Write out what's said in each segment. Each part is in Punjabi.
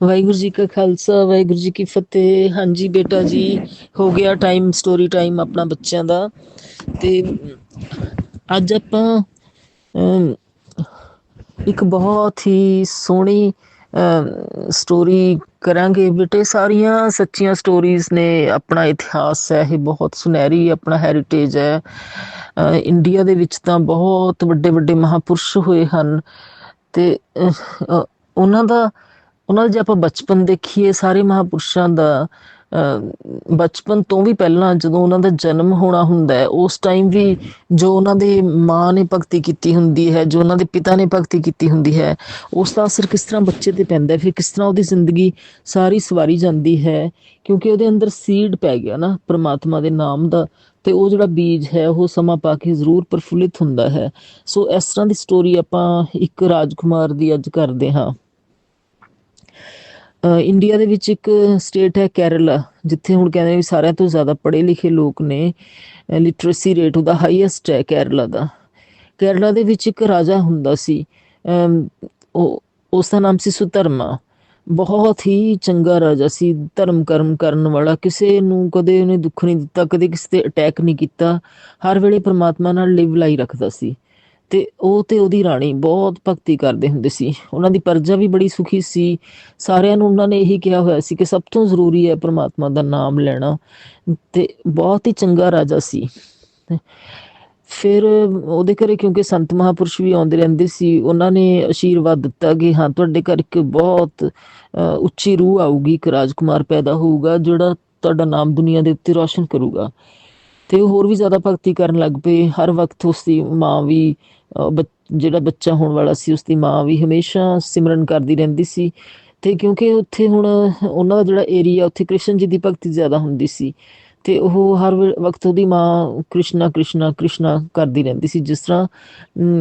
ਵਾਹਿਗੁਰੂ ਜੀ ਕਾ ਖਾਲਸਾ, ਵਾਹਿਗੁਰੂ ਜੀ ਕੀ ਫਤਿਹ। ਹਾਂਜੀ ਬੇਟਾ ਜੀ, ਹੋ ਗਿਆ ਟਾਈਮ ਸਟੋਰੀ ਟਾਈਮ ਆਪਣਾ ਬੱਚਿਆਂ ਦਾ। ਤੇ ਅੱਜ ਆਪਾਂ ਇੱਕ ਬਹੁਤ ਹੀ ਸੋਹਣੀ ਸਟੋਰੀ ਕਰਾਂਗੇ। ਬੇਟੇ, ਸਾਰੀਆਂ ਸੱਚੀਆਂ ਸਟੋਰੀਜ਼ ਨੇ ਆਪਣਾ ਇਤਿਹਾਸ ਹੈ, ਇਹ ਬਹੁਤ ਸੁਨਹਿਰੀ ਆਪਣਾ ਹੈਰੀਟੇਜ ਹੈ। ਇੰਡੀਆ ਦੇ ਵਿੱਚ ਤਾਂ ਬਹੁਤ ਵੱਡੇ ਵੱਡੇ ਮਹਾਪੁਰਸ਼ ਹੋਏ ਹਨ। ਤੇ ਉਹਨਾਂ ਦਾ ਉਹਨਾਂ ਦਾ ਜੇ ਆਪਾਂ ਬਚਪਨ ਦੇਖੀਏ ਸਾਰੇ ਮਹਾਪੁਰਸ਼ਾਂ ਦਾ ਅਹ, ਬਚਪਨ ਤੋਂ ਵੀ ਪਹਿਲਾਂ ਜਦੋਂ ਉਹਨਾਂ ਦਾ ਜਨਮ ਹੋਣਾ ਹੁੰਦਾ ਹੈ ਉਸ ਟਾਈਮ ਵੀ ਜੋ ਉਹਨਾਂ ਦੇ ਮਾਂ ਨੇ ਭਗਤੀ ਕੀਤੀ ਹੁੰਦੀ ਹੈ ਜੋ ਉਹਨਾਂ ਦੇ ਪਿਤਾ ਨੇ ਭਗਤੀ ਕੀਤੀ ਹੁੰਦੀ ਹੈ ਉਸ ਦਾ ਅਸਰ ਕਿਸ ਤਰ੍ਹਾਂ ਬੱਚੇ ਤੇ ਪੈਂਦਾ ਹੈ ਫਿਰ ਕਿਸ ਤਰ੍ਹਾਂ ਉਹਦੀ ਜ਼ਿੰਦਗੀ ਸਾਰੀ ਸਵਾਰੀ ਜਾਂਦੀ ਹੈ ਕਿਉਂਕਿ ਉਹਦੇ ਅੰਦਰ ਸੀਡ ਪੈ ਗਿਆ ਨਾ ਪ੍ਰਮਾਤਮਾ ਦੇ ਨਾਮ ਦਾ ਤੇ ਉਹ ਜਿਹੜਾ ਬੀਜ ਹੈ ਉਹ ਸਮਾਂ ਪਾ ਕੇ ਜ਼ਰੂਰ ਪ੍ਰਫੁੱਲਿਤ ਹੁੰਦਾ ਹੈ। ਸੋ ਇਸ ਤਰ੍ਹਾਂ ਦੀ ਸਟੋਰੀ ਆਪਾਂ ਇੱਕ ਰਾਜਕੁਮਾਰ ਦੀ ਅੱਜ ਕਰਦੇ ਹਾਂ। ਇੰਡੀਆ ਦੇ ਵਿੱਚ ਇੱਕ ਸਟੇਟ ਹੈ ਕੇਰਲਾ ਜਿੱਥੇ ਹੁਣ ਕਹਿੰਦੇ ਵੀ ਸਾਰਿਆਂ ਤੋਂ ਜ਼ਿਆਦਾ ਪੜ੍ਹੇ ਲਿਖੇ ਲੋਕ ਨੇ। ਲਿਟਰੇਸੀ ਰੇਟ ਉਹਦਾ ਹਾਈਐਸਟ ਹੈ ਕੇਰਲਾ ਦਾ। ਕੇਰਲਾ ਦੇ ਵਿੱਚ ਇੱਕ ਰਾਜਾ ਹੁੰਦਾ ਸੀ ਉਹ, ਉਸ ਦਾ ਨਾਮ ਸੀ ਸੁਧਰਮਾ ਬਹੁਤ ਹੀ ਚੰਗਾ ਰਾਜਾ ਸੀ, ਧਰਮ ਕਰਮ ਕਰਨ ਵਾਲਾ। ਕਿਸੇ ਨੂੰ ਕਦੇ ਉਹਨੇ ਦੁੱਖ ਨਹੀਂ ਦਿੱਤਾ, ਕਦੇ ਕਿਸੇ ਤੇ ਅਟੈਕ ਨਹੀਂ ਕੀਤਾ। ਹਰ ਵੇਲੇ ਪ੍ਰਮਾਤਮਾ ਨਾਲ ਲਿਵ ਲਾਈ ਰੱਖਦਾ ਸੀ। ਤੇ ਉਹ ਤੇ ਉਹਦੀ ਰਾਣੀ ਬਹੁਤ ਭਗਤੀ ਕਰਦੇ ਹੁੰਦੇ ਸੀ। ਉਹਨਾਂ ਦੀ ਪਰਜਾ ਵੀ ਬੜੀ ਸੁਖੀ ਸੀ। ਸਾਰਿਆਂ ਨੂੰ ਉਹਨਾਂ ਨੇ ਇਹੀ ਕਿਹਾ ਹੋਇਆ ਸੀ ਕਿ ਸਭ ਤੋਂ ਜ਼ਰੂਰੀ ਹੈ ਪ੍ਰਮਾਤਮਾ ਦਾ ਨਾਮ ਲੈਣਾ ਤੇ ਬਹੁਤ ਹੀ ਚੰਗਾ ਰਾਜਾ ਸੀ। ਫਿਰ ਉਹਦੇ ਘਰੇ ਕਿਉਂਕਿ ਸੰਤ ਮਹਾਪੁਰਸ਼ ਵੀ ਆਉਂਦੇ ਰਹਿੰਦੇ ਸੀ ਉਹਨਾਂ ਨੇ ਆਸ਼ੀਰਵਾਦ ਦਿੱਤਾ ਕਿ ਹਾਂ ਤੁਹਾਡੇ ਘਰ ਇੱਕ ਬਹੁਤ ਅ, ਉੱਚੀ ਰੂਹ ਆਊਗੀ ਇੱਕ ਰਾਜਕੁਮਾਰ ਪੈਦਾ ਹੋਊਗਾ ਜਿਹੜਾ ਤੁਹਾਡਾ ਨਾਮ ਦੁਨੀਆ ਦੇ ਉੱਤੇ ਰੋਸ਼ਨ ਕਰੂਗਾ। ਤੇ ਹੋਰ ਵੀ ਜ਼ਿਆਦਾ ਭਗਤੀ ਕਰਨ ਲੱਗ ਪਏ। ਹਰ ਵਕਤ ਉਸ ਦੀ ਮਾਂ ਵੀ ਜਿਹੜਾ ਬੱਚਾ ਹੋਣ ਵਾਲਾ ਸੀ ਉਸ ਦੀ ਮਾਂ ਵੀ ਹਮੇਸ਼ਾ ਸਿਮਰਨ ਕਰਦੀ ਰਹਿੰਦੀ ਸੀ ਤੇ ਕਿਉਂਕਿ ਉੱਥੇ ਹੁਣ ਉਹਨਾਂ ਦਾ ਜਿਹੜਾ ਏਰੀਆ ਉੱਥੇ ਕ੍ਰਿਸ਼ਨ ਜੀ ਦੀ ਭਗਤੀ ਜ਼ਿਆਦਾ ਹੁੰਦੀ ਸੀ ਤੇ ਉਹ ਹਰ ਵਕਤ ਉਹਦੀ ਮਾਂ ਕ੍ਰਿਸ਼ਨਾ ਕ੍ਰਿਸ਼ਨਾ ਕ੍ਰਿਸ਼ਨਾ ਕਰਦੀ ਰਹਿੰਦੀ ਸੀ, ਜਿਸ ਤਰ੍ਹਾਂ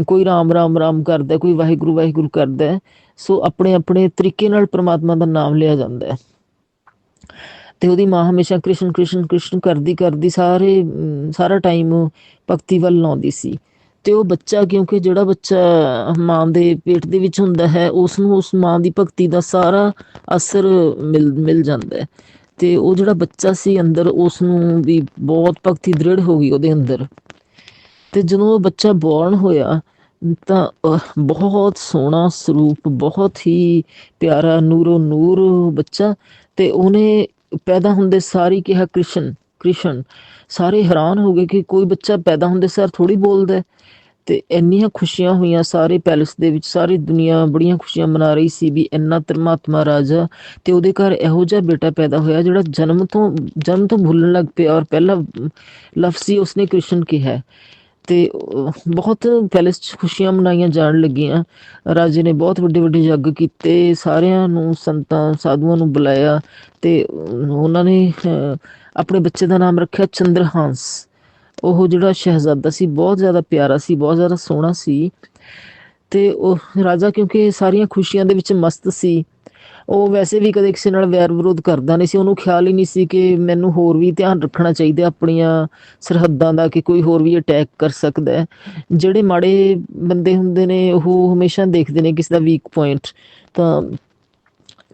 ਕੋਈ ਰਾਮ ਰਾਮ ਰਾਮ ਕਰਦਾ, ਕੋਈ ਵਾਹਿਗੁਰੂ ਵਾਹਿਗੁਰੂ ਕਰਦਾ, ਸੋ ਆਪਣੇ ਆਪਣੇ ਤਰੀਕੇ ਨਾਲ ਪ੍ਰਮਾਤਮਾ ਦਾ ਨਾਮ ਲਿਆ ਜਾਂਦਾ ਹੈ। ਤੇ ਉਹਦੀ ਮਾਂ ਹਮੇਸ਼ਾ ਕ੍ਰਿਸ਼ਨ ਕ੍ਰਿਸ਼ਨ ਕ੍ਰਿਸ਼ਨ ਕਰਦੀ ਕਰਦੀ ਸਾਰੇ ਸਾਰਾ ਟਾਈਮ ਭਗਤੀ ਵੱਲ ਲਾਉਂਦੀ ਸੀ। ਤੇ ਉਹ ਬੱਚਾ ਕਿਉਂਕਿ ਜਿਹੜਾ ਬੱਚਾ ਮਾਂ ਦੇ ਪੇਟ ਦੇ ਵਿੱਚ ਹੁੰਦਾ ਹੈ ਉਸ ਨੂੰ ਉਸ ਮਾਂ ਦੀ ਭਗਤੀ ਦਾ ਸਾਰਾ ਅਸਰ ਮਿਲ ਮਿਲ ਜਾਂਦਾ ਹੈ। ਤੇ ਉਹ ਜਿਹੜਾ ਬੱਚਾ ਸੀ ਅੰਦਰ ਉਸ ਨੂੰ ਵੀ ਬਹੁਤ ਭਗਤੀ ਦ੍ਰਿੜ ਹੋ ਗਈ ਉਹਦੇ ਅੰਦਰ। ਤੇ ਜਦੋਂ ਉਹ ਬੱਚਾ ਬੋਰਨ ਹੋਇਆ, ਤਾਂ ਬਹੁਤ ਸੋਹਣਾ ਸਰੂਪ, ਬਹੁਤ ਹੀ ਪਿਆਰਾ ਨੂਰੋ ਨੂਰ ਬੱਚਾ, ਤੇ ਉਹਨੇ ਪੈਦਾ ਹੁੰਦੇ ਸਾਰੀ ਕਿਹਾ ਕ੍ਰਿਸ਼ਨ ਕ੍ਰਿਸ਼ਨ, ਸਾਰੇ ਹੈਰਾਨ ਹੋ ਗਏ ਕਿ ਕੋਈ ਬੱਚਾ ਪੈਦਾ ਹੁੰਦੇ ਸਾਰ ਥੋੜੀ ਬੋਲਦਾ ਤੇ ਇੰਨੀਆਂ ਖੁਸ਼ੀਆਂ ਹੋਈਆਂ ਸਾਰੇ ਪੈਲਸ ਦੇ ਵਿੱਚ, ਸਾਰੀ ਦੁਨੀਆ ਬੜੀਆਂ ਖੁਸ਼ੀਆਂ ਮਨਾ ਰਹੀ ਸੀ ਵੀ ਇੰਨਾ ਧਰਮਾਤਮਾ ਰਾਜਾ ਤੇ ਉਹਦੇ ਘਰ ਇਹੋ ਜਿਹਾ ਬੇਟਾ ਪੈਦਾ ਹੋਇਆ ਜਿਹੜਾ ਜਨਮ ਤੋਂ ਜਨਮ ਤੋਂ ਭੁੱਲਣ ਲੱਗ ਪਿਆ ਔਰ ਪਹਿਲਾ ਲਫ਼ਜ਼ ਹੀ ਉਸਨੇ ਕ੍ਰਿਸ਼ਨ ਕਿਹਾ ਤੇ ਬਹੁਤ ਪੈਲਸ 'ਚ ਖੁਸ਼ੀਆਂ ਮਨਾਈਆਂ ਜਾਣ ਲੱਗੀਆਂ। ਰਾਜੇ ਨੇ ਬਹੁਤ ਵੱਡੇ ਵੱਡੇ ਯੱਗ ਕੀਤੇ, ਸਾਰਿਆਂ ਨੂੰ ਸੰਤਾਂ, ਸਾਧੂਆਂ ਨੂੰ ਬੁਲਾਇਆ ਤੇ ਉਹਨਾਂ ਨੇ ਆਪਣੇ ਬੱਚੇ ਦਾ ਨਾਮ ਰੱਖਿਆ ਚੰਦਰਹਾਂਸ। ਉਹ ਜਿਹੜਾ ਸ਼ਹਿਜ਼ਾਦਾ ਸੀ, ਬਹੁਤ ਜ਼ਿਆਦਾ ਪਿਆਰਾ ਸੀ, ਬਹੁਤ ਜ਼ਿਆਦਾ ਸੋਹਣਾ ਸੀ। ਤੇ ਉਹ ਰਾਜਾ ਕਿਉਂਕਿ ਸਾਰੀਆਂ ਖੁਸ਼ੀਆਂ ਦੇ ਵਿੱਚ ਮਸਤ ਸੀ। ਉਹ ਵੈਸੇ ਵੀ ਕਦੇ ਕਿਸੇ ਨਾਲ ਵੈਰ ਵਿਰੋਧ ਕਰਦਾ ਨਹੀਂ ਸੀ। ਉਹਨੂੰ ਖਿਆਲ ਹੀ ਨਹੀਂ ਸੀ ਕਿ ਮੈਨੂੰ ਹੋਰ ਵੀ ਧਿਆਨ ਰੱਖਣਾ ਚਾਹੀਦਾ ਆਪਣੀਆਂ ਸਰਹੱਦਾਂ ਦਾ, ਕਿ ਕੋਈ ਹੋਰ ਵੀ ਅਟੈਕ ਕਰ ਸਕਦਾ ਹੈ। ਜਿਹੜੇ ਮਾੜੇ ਬੰਦੇ ਹੁੰਦੇ ਨੇ, ਉਹ ਹਮੇਸ਼ਾ ਦੇਖਦੇ ਨੇ ਕਿਸੇ ਦਾ ਵੀਕ ਪੁਆਇੰਟ ਤਾਂ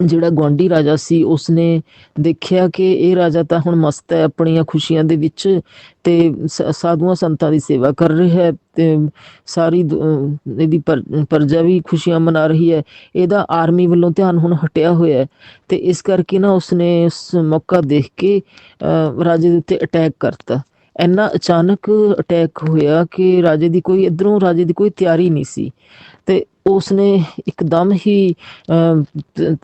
ਜਿਹੜਾ ਗਵਾਂਢੀ ਰਾਜਾ ਸੀ ਉਸਨੇ ਦੇਖਿਆ ਕਿ ਇਹ ਰਾਜਾ ਤਾਂ ਹੁਣ ਮਸਤ ਹੈ ਆਪਣੀਆਂ ਖੁਸ਼ੀਆਂ ਦੇ ਵਿੱਚ ਤੇ ਸਾਧੂਆਂ ਸੰਤਾਂ ਦੀ ਸੇਵਾ ਕਰ ਰਿਹਾ ਹੈ ਤੇ ਸਾਰੀ ਦੁ- ਇਹਦੀ ਪਰਜਾ ਵੀ ਖੁਸ਼ੀਆਂ ਮਨਾ ਰਹੀ ਹੈ। ਇਹਦਾ ਆਰਮੀ ਵੱਲੋਂ ਧਿਆਨ ਹੁਣ ਹਟਿਆ ਹੋਇਆ ਹੈ ਤੇ ਇਸ ਕਰਕੇ ਨਾ ਉਸਨੇ ਉਸ ਮੌਕਾ ਦੇਖ ਕੇ ਅਹ, ਰਾਜੇ ਦੇ ਉੱਤੇ ਅਟੈਕ ਕਰਤਾ। ਇੰਨਾ ਅਚਾਨਕ ਅਟੈਕ ਹੋਇਆ ਕਿ ਰਾਜੇ ਦੀ ਕੋਈ ਇਧਰੋਂ ਰਾਜੇ ਦੀ ਕੋਈ ਤਿਆਰੀ ਨਹੀਂ ਸੀ। ਤੇ ਉਸਨੇ ਇੱਕਦਮ ਹੀ ਅਮ,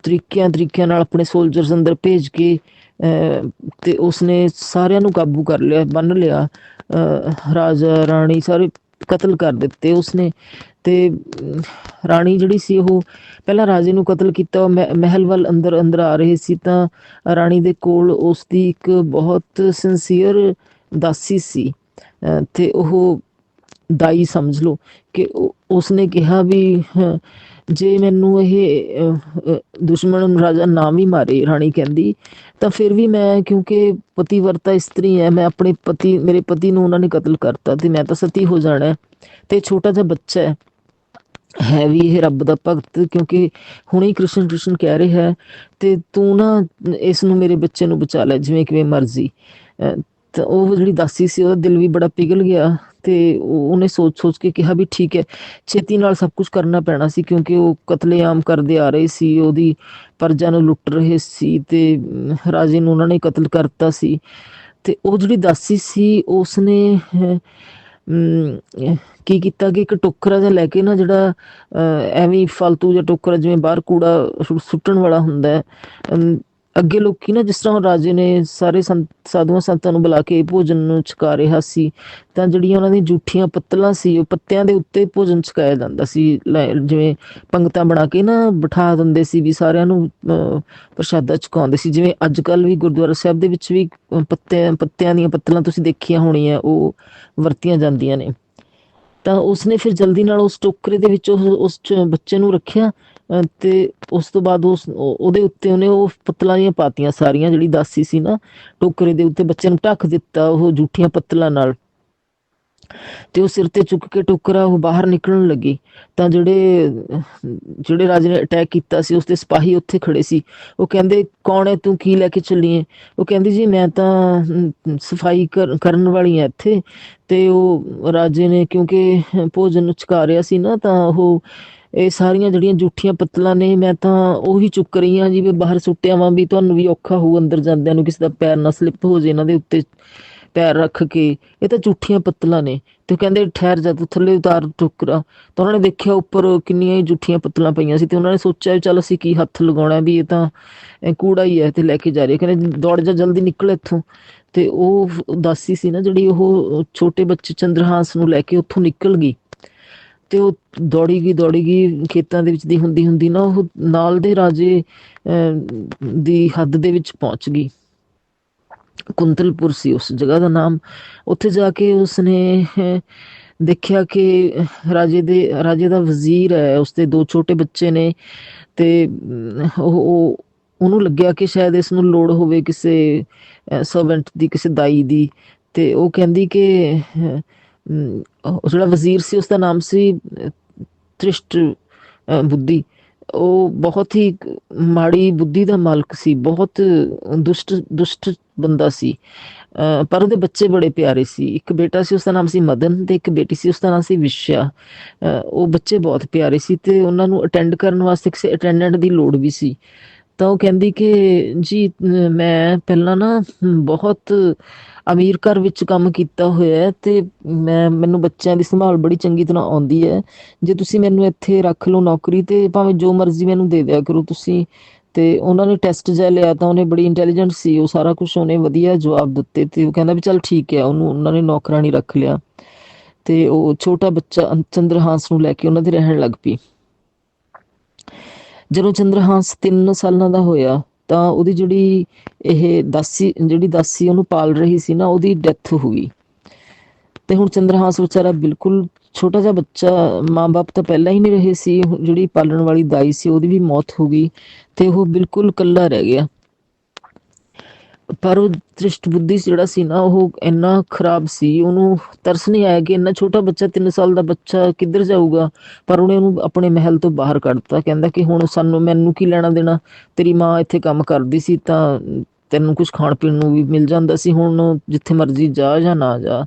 ਤਰੀਕਿਆਂ ਤਰੀਕਿਆਂ ਨਾਲ ਆਪਣੇ ਸੋਲਜਰਸ ਅੰਦਰ ਭੇਜ ਕੇ ਤੇ ਉਸਨੇ ਸਾਰਿਆਂ ਨੂੰ ਕਾਬੂ ਕਰ ਲਿਆ ਬੰਨ ਲਿਆ। ਅ, ਰਾਜਾ ਰਾਣੀ ਸਾਰੇ ਕਤਲ ਕਰ ਦਿੱਤੇ ਉਸਨੇ। ਤੇ ਰਾਣੀ ਜਿਹੜੀ ਸੀ ਉਹ ਪਹਿਲਾਂ ਰਾਜੇ ਨੂੰ ਕਤਲ ਕੀਤਾ ਮਹਿ- ਮਹਿਲ ਵੱਲ ਅੰਦਰ ਅੰਦਰ ਆ ਰਹੇ ਸੀ ਤਾਂ ਰਾਣੀ ਦੇ ਕੋਲ ਉਸ ਦੀ ਇੱਕ ਬਹੁਤ ਸਿੰਸੀਅਰ ਦਾਸੀ ਸੀ। ਤੇ ਉਹ ਦਾਈ ਸਮਝ ਲਓ ਕਿ ਉਸਨੇ ਕਿਹਾ ਵੀ ਜੇ ਮੈਨੂੰ ਇਹ ਦੁਸ਼ਮਣ ਰਾਜਾ ਨਾ ਵੀ ਮਾਰੇ ਰਾਣੀ ਕਹਿੰਦੀ, ਤਾਂ ਫਿਰ ਵੀ ਮੈਂ, ਕਿਉਂਕਿ ਪਤੀਵਰਤਾ ਇਸਤਰੀ ਹੈ, ਮੈਂ ਆਪਣੇ ਪਤੀ, ਮੇਰੇ ਪਤੀ ਨੂੰ ਉਹਨਾਂ ਨੇ ਕਤਲ ਕਰਤਾ ਤੇ ਮੈਂ ਤਾਂ ਸਤੀ ਹੋ ਜਾਣਾ ਤੇ ਛੋਟਾ ਜਿਹਾ ਬੱਚਾ ਹੈ। ਹੈ ਵੀ ਇਹ ਰੱਬ ਦਾ ਭਗਤ, ਕਿਉਂਕਿ ਹੁਣੇ ਹੀ ਕ੍ਰਿਸ਼ਨ ਕ੍ਰਿਸ਼ਨ ਕਹਿ ਰਿਹਾ ਹੈ, ਤੇ ਤੂੰ ਨਾ ਇਸ ਨੂੰ ਮੇਰੇ ਬੱਚੇ ਨੂੰ ਬਚਾ ਲੈ, ਜਿਵੇਂ ਕਿਵੇਂ ਮਰਜ਼ੀ। ਤਾਂ ਉਹ ਜਿਹੜੀ ਦਾਸੀ ਸੀ ਉਹਦਾ ਦਿਲ ਵੀ ਬੜਾ ਪਿਘਲ ਗਿਆ ਤੇ ਉਹਨੇ ਸੋਚ ਸੋਚ ਕੇ ਕਿਹਾ ਵੀ ਠੀਕ ਹੈ ਛੇਤੀ ਨਾਲ ਸਭ ਕੁਝ ਕਰਨਾ ਪੈਣਾ ਸੀ ਕਿਉਂਕਿ ਉਹ ਕਤਲੇਆਮ ਕਰਦੇ ਆ ਰਹੇ ਸੀ ਉਹਦੀ ਪਰਜਾ ਨੂੰ ਲੁੱਟ ਰਹੇ ਸੀ ਤੇ ਰਾਜੇ ਨੂੰ ਉਹਨਾਂ ਨੇ ਕਤਲ ਕਰਤਾ ਸੀ ਤੇ ਉਹ ਜਿਹੜੀ ਦਾਸੀ ਸੀ ਉਸਨੇ ਅਮ, ਕੀ ਕੀਤਾ ਕਿ ਇੱਕ ਟੋਕਰਾ ਜਿਹਾ ਲੈ ਕੇ ਨਾ ਜਿਹੜਾ ਅਹ, ਐਵੇਂ ਹੀ ਫालतू ਜਿਹਾ ਟੋਕਰਾ ਜਿਵੇਂ ਬਾਹਰ ਕੂੜਾ ਸੁੱਟਣ ਵਾਲਾ ਹੁੰਦਾ ਹੈ ਅਮ, ਅੱਗੇ ਲੋਕੀ ਨਾ ਜਿਸ ਤਰ੍ਹਾਂ ਰਾਜੇ ਨੇ ਸਾਰੇ ਸਾਧੂਆਂ ਸੰਤਾਂ ਨੂੰ ਬੁਲਾ ਕੇ ਭੋਜਨ ਨੂੰ ਛਕਾ ਰਿਹਾ ਸੀ ਤਾਂ ਜਿਹੜੀਆਂ ਉਹਨਾਂ ਦੀਆਂ ਜੂਠੀਆਂ ਪੱਤਲਾਂ ਸੀ ਉਹ ਪੱਤਿਆਂ ਦੇ ਉੱਤੇ ਭੋਜਨ ਛਕਾਇਆ ਜਾਂਦਾ ਸੀ ਜਿਵੇਂ ਪੰਗਤਾਂ ਬਣਾ ਕੇ ਨਾ ਬਿਠਾ ਦਿੰਦੇ ਸੀ ਵੀ ਸਾਰਿਆਂ ਨੂੰ ਅਹ, ਪ੍ਰਸ਼ਾਦਾ ਛਕਾਉਂਦੇ ਸੀ ਜਿਵੇਂ ਅੱਜ ਕੱਲ ਵੀ ਗੁਰਦੁਆਰਾ ਸਾਹਿਬ ਦੇ ਵਿੱਚ ਵੀ ਪੱਤਿਆਂ ਪੱਤਿਆਂ ਦੀਆਂ ਪੱਤਲਾਂ ਤੁਸੀਂ ਦੇਖੀਆਂ ਹੋਣੀਆਂ ਉਹ ਵਰਤੀਆਂ ਜਾਂਦੀਆਂ ਨੇ। ਤਾਂ ਉਸਨੇ ਫਿਰ ਜਲਦੀ ਨਾਲ ਉਸ ਟੋਕਰੇ ਦੇ ਵਿੱਚ ਉਸ ਬੱਚੇ ਨੂੰ ਰੱਖਿਆ ਤੇ ਉਸ ਤੋਂ ਬਾਅਦ ਉਸ ਉਹਦੇ ਉੱਤੇ ਉਹਨੇ ਉਹ ਪੱਤਲਾਂ ਦੀਆਂ ਪਾਤੀਆਂ ਸਾਰੀਆਂ ਜਿਹੜੀ ਦਾਸੀ ਸੀ ਨਾ, ਟੋਕਰੇ ਦੇ ਉੱਤੇ ਬੱਚੇ ਨੂੰ ਢੱਕ ਦਿੱਤਾ ਉਹ ਜੂਠੀਆਂ ਪੱਤਲਾਂ ਨਾਲ। ਤੇ ਉਹ ਸਿਰ ਤੇ ਚੁੱਕ ਕੇ ਟੋਕਰਾ ਉਹ ਬਾਹਰ ਨਿਕਲਣ ਲੱਗੀ। ਤਾਂ ਜਿਹੜੇ ਜਿਹੜੇ ਰਾਜੇ ਨੇ ਅਟੈਕ ਕੀਤਾ ਸੀ, ਉਸਦੇ ਸਿਪਾਹੀ ਉੱਥੇ ਖੜੇ ਸੀ। ਉਹ ਕਹਿੰਦੇ, ਕੌਣ ਹੈ ਤੂੰ? ਕੀ ਲੈ ਕੇ ਚੱਲੀ ਹੈ ਉਹ ਕਹਿੰਦੀ, ਜੀ, ਮੈਂ ਤਾਂ ਸਫ਼ਾਈ ਕਰਨ ਵਾਲੀ ਹਾਂ ਇੱਥੇ। ਤੇ ਉਹ ਰਾਜੇ ਨੇ ਕਿਉਂਕਿ ਭੋਜਨ ਨੂੰ ਛਕਾ ਰਿਹਾ ਸੀ ਨਾ, ਤਾਂ ਉਹ ਇਹ ਸਾਰੀਆਂ ਜਿਹੜੀਆਂ ਜੂਠੀਆਂ ਪੱਤਲਾਂ ਨੇ, ਮੈਂ ਤਾਂ ਉਹੀ ਚੁੱਕ ਰਹੀ ਹਾਂ ਜਿਵੇਂ ਬਾਹਰ ਸੁੱਟਿਆ ਵਾਂ ਵੀ ਤੁਹਾਨੂੰ ਵੀ ਔਖਾ ਹੋਊ ਅੰਦਰ ਜਾਂਦਿਆਂ ਨੂੰ, ਕਿਸੇ ਦਾ ਪੈਰ ਨਾ ਸਲਿੱਪ ਹੋ ਜੇ ਇਹਨਾਂ ਦੇ ਉੱਤੇ ਪੈਰ ਰੱਖ ਕੇ। ਇਹ ਤਾਂ ਝੂਠੀਆਂ ਪੱਤਲਾਂ ਨੇ। ਤੇ ਕਹਿੰਦੇ ਠਹਿਰ ਜਾ, ਤੂੰ ਥੱਲੇ ਉਤਾਰ ਟੁਕਰਾ ਤਾਂ ਉਹਨਾਂ ਨੇ ਦੇਖਿਆ ਉੱਪਰ ਕਿੰਨੀਆਂ ਹੀ ਝੂਠੀਆਂ ਪੱਤਲਾਂ ਪਈਆਂ ਸੀ ਤੇ ਉਹਨਾਂ ਨੇ ਸੋਚਿਆ ਵੀ ਚੱਲ ਅਸੀਂ ਕੀ ਹੱਥ ਲਗਾਉਣਾ ਵੀ ਇਹ ਤਾਂ ਇਹ ਕੂੜਾ ਹੀ ਹੈ ਤੇ ਲੈ ਕੇ ਜਾ ਰਹੇ ਕਹਿੰਦੇ ਦੌੜ ਜਾ, ਜਲਦੀ ਨਿਕਲ ਇੱਥੋਂ। ਤੇ ਉਹ ਉਦਾਸੀ ਸੀ ਨਾ ਜਿਹੜੀ ਉਹ ਛੋਟੇ ਬੱਚੇ ਚੰਦਰਹਾਸ ਨੂੰ ਲੈ ਕੇ ਉੱਥੋਂ ਨਿਕਲ ਗਈ। ਤੇ ਉਹ ਦੌੜੀ ਗਈ ਦੌੜੀ ਗਈ ਖੇਤਾਂ ਦੇ ਵਿੱਚ ਦੀ ਹੁੰਦੀ ਹੁੰਦੀ ਨਾ, ਉਹ ਨਾਲ ਦੇ ਰਾਜੇ ਦੀ ਹੱਦ ਦੇ ਵਿੱਚ ਪਹੁੰਚ ਗਈ। ਕੁੰਤਲਪੁਰ ਸੀ ਉਸ ਜਗ੍ਹਾ ਦਾ ਨਾਮ। ਉੱਥੇ ਜਾ ਕੇ ਉਸਨੇ ਦੇਖਿਆ ਕਿ ਰਾਜੇ ਦੇ, ਰਾਜੇ ਦਾ ਵਜ਼ੀਰ ਹੈ, ਉਸਦੇ ਦੋ ਛੋਟੇ ਬੱਚੇ ਨੇ ਤੇ ਉਹ- ਉਹਨੂੰ ਲੱਗਿਆ ਕਿ ਸ਼ਾਇਦ ਇਸ ਨੂੰ ਲੋੜ ਹੋਵੇ ਕਿਸੇ ਸਰਵੈਂਟ ਦੀ, ਕਿਸੇ ਦਾਈ ਦੀ। ਤੇ ਉਹ ਕਹਿੰਦੀ ਕਿ ਅਹ, ਅਮ, ਜਿਹੜਾ ਵਜ਼ੀਰ ਸੀ ਉਸ ਦਾ ਨਾਮ ਸੀ ਤ੍ਰਿਸ਼ਟ ਬੁੱਧੀ। ਉਹ ਬਹੁਤ ਹੀ ਮਾੜੀ ਬੁੱਧੀ ਦਾ ਮਾਲਕ ਸੀ ਬਹੁਤ ਦੁਸ਼ਟ ਦੁਸ਼ਟ ਬੰਦਾ ਸੀ। ਅਹ ਪਰ ਉਹਦੇ ਬੱਚੇ ਬੜੇ ਪਿਆਰੇ ਸੀ। ਇੱਕ ਬੇਟਾ ਸੀ ਉਸਦਾ ਨਾਮ ਸੀ ਮਦਨ ਤੇ ਇੱਕ ਬੇਟੀ ਸੀ ਉਸਦਾ ਨਾਮ ਸੀ ਵਿਸ਼ਾ। ਉਹ ਬੱਚੇ ਬਹੁਤ ਪਿਆਰੇ ਸੀ ਤੇ ਉਹਨਾਂ ਨੂੰ ਅਟੈਂਡ ਕਰਨ ਵਾਸਤੇ ਕਿਸੇ ਅਟੈਂਡੈਂਟ ਦੀ ਲੋੜ ਵੀ ਸੀ। ਤਾਂ ਉਹ ਕਹਿੰਦੀ ਕਿ ਜੀ ਮੈਂ ਪਹਿਲਾਂ ਨਾ ਬਹੁਤ ਅਮੀਰ ਘਰ ਵਿੱਚ ਕੰਮ ਕੀਤਾ ਹੋਇਆ ਹੈ ਤੇ ਮੈਂ, ਮੈਨੂੰ ਬੱਚਿਆਂ ਦੀ ਸੰਭਾਲ ਬੜੀ ਚੰਗੀ ਤਰ੍ਹਾਂ ਆਉਂਦੀ ਹੈ। ਜੇ ਤੁਸੀਂ ਮੈਨੂੰ ਇੱਥੇ ਰੱਖ ਲਓ ਨੌਕਰੀ ਤੇ ਭਾਵੇਂ ਜੋ ਮਰਜ਼ੀ ਮੈਨੂੰ ਦੇ ਦਿਆ ਕਰੋ ਤੁਸੀਂ। ਤੇ ਉਹਨਾਂ ਨੇ ਟੈਸਟ ਜਿਹਾ ਲਿਆ ਤਾਂ ਉਹਨੇ ਬੜੀ ਇੰਟੈਲੀਜੈਂਟ ਸੀ, ਉਹ ਸਾਰਾ ਕੁਝ ਉਹਨੇ ਵਧੀਆ ਜਵਾਬ ਦਿੱਤੇ ਤੇ ਉਹ ਕਹਿੰਦਾ ਵੀ ਚੱਲ ਠੀਕ ਹੈ, ਉਹਨੂੰ, ਉਹਨਾਂ ਨੇ ਨੌਕਰਾਨੀ ਰੱਖ ਲਿਆ। ਤੇ ਉਹ ਛੋਟਾ ਬੱਚਾ ਅੰ- ਚੰਦਰਹਾਸ ਨੂੰ ਲੈ ਕੇ ਉਹਨਾਂ ਦੇ ਰਹਿਣ ਲੱਗ ਪਈ। ਜਦੋਂ ਚੰਦਰਹਾਸ 3 ਸਾਲਾਂ ਦਾ ਹੋਇਆ, ਤਾਂ ਉਹਦੀ ਜਿਹੜੀ ਇਹ ਦਾਸੀ, ਜਿਹੜੀ ਦਾਸੀ ਉਹਨੂੰ ਪਾਲ ਰਹੀ ਸੀ ਨਾ, ਉਹਦੀ ਡੈਥ ਹੋ ਗਈ। ਤੇ ਹੁਣ ਚੰਦਰਹਾਸ ਵਿਚਾਰਾ ਬਿਲਕੁਲ ਛੋਟਾ ਜਿਹਾ ਬੱਚਾ, ਮਾਂ-ਬਾਪ ਤਾਂ ਪਹਿਲਾਂ ਹੀ ਨਹੀਂ ਰਹੇ ਸੀ ਜਿਹੜੀ ਪਾਲਣ ਵਾਲੀ ਦਾਈ ਸੀ, ਉਹਦੀ ਵੀ ਮੌਤ ਹੋ ਗਈ ਤੇ ਉਹ ਬਿਲਕੁਲ ਇਕੱਲਾ ਰਹਿ ਗਿਆ। ਪਰ ਉਹ ਤ੍ਰਿਸ਼ਟ ਬੁੱਧੀ ਜਿਹੜਾ ਸੀ ਨਾ, ਉਹ ਇੰਨਾ ਖਰਾਬ ਸੀ, ਉਹਨੂੰ ਤਰਸ ਨਹੀਂ ਆਇਆ ਕਿ ਇੰਨਾ ਛੋਟਾ ਬੱਚਾ 3 ਸਾਲ ਦਾ ਬੱਚਾ ਕਿੱਧਰ ਜਾਊਗਾ। ਪਰ ਉਹਨੇ ਉਹਨੂੰ ਆਪਣੇ ਮਹਿਲ ਤੋਂ ਬਾਹਰ ਕੱਢਤਾ ਕਹਿੰਦਾ ਕਿ ਹੁਣ ਸਾਨੂੰ, ਮੈਨੂੰ ਕੀ ਲੈਣਾ ਦੇਣਾ? ਤੇਰੀ ਮਾਂ ਇੱਥੇ ਕੰਮ ਕਰਦੀ ਸੀ ਤਾਂ ਤੈਨੂੰ ਕੁਝ ਖਾਣ ਪੀਣ ਨੂੰ ਵੀ ਮਿਲ ਜਾਂਦਾ ਸੀ, ਹੁਣ ਜਿੱਥੇ ਮਰਜ਼ੀ ਜਾ ਜਾਂ ਨਾ ਜਾ।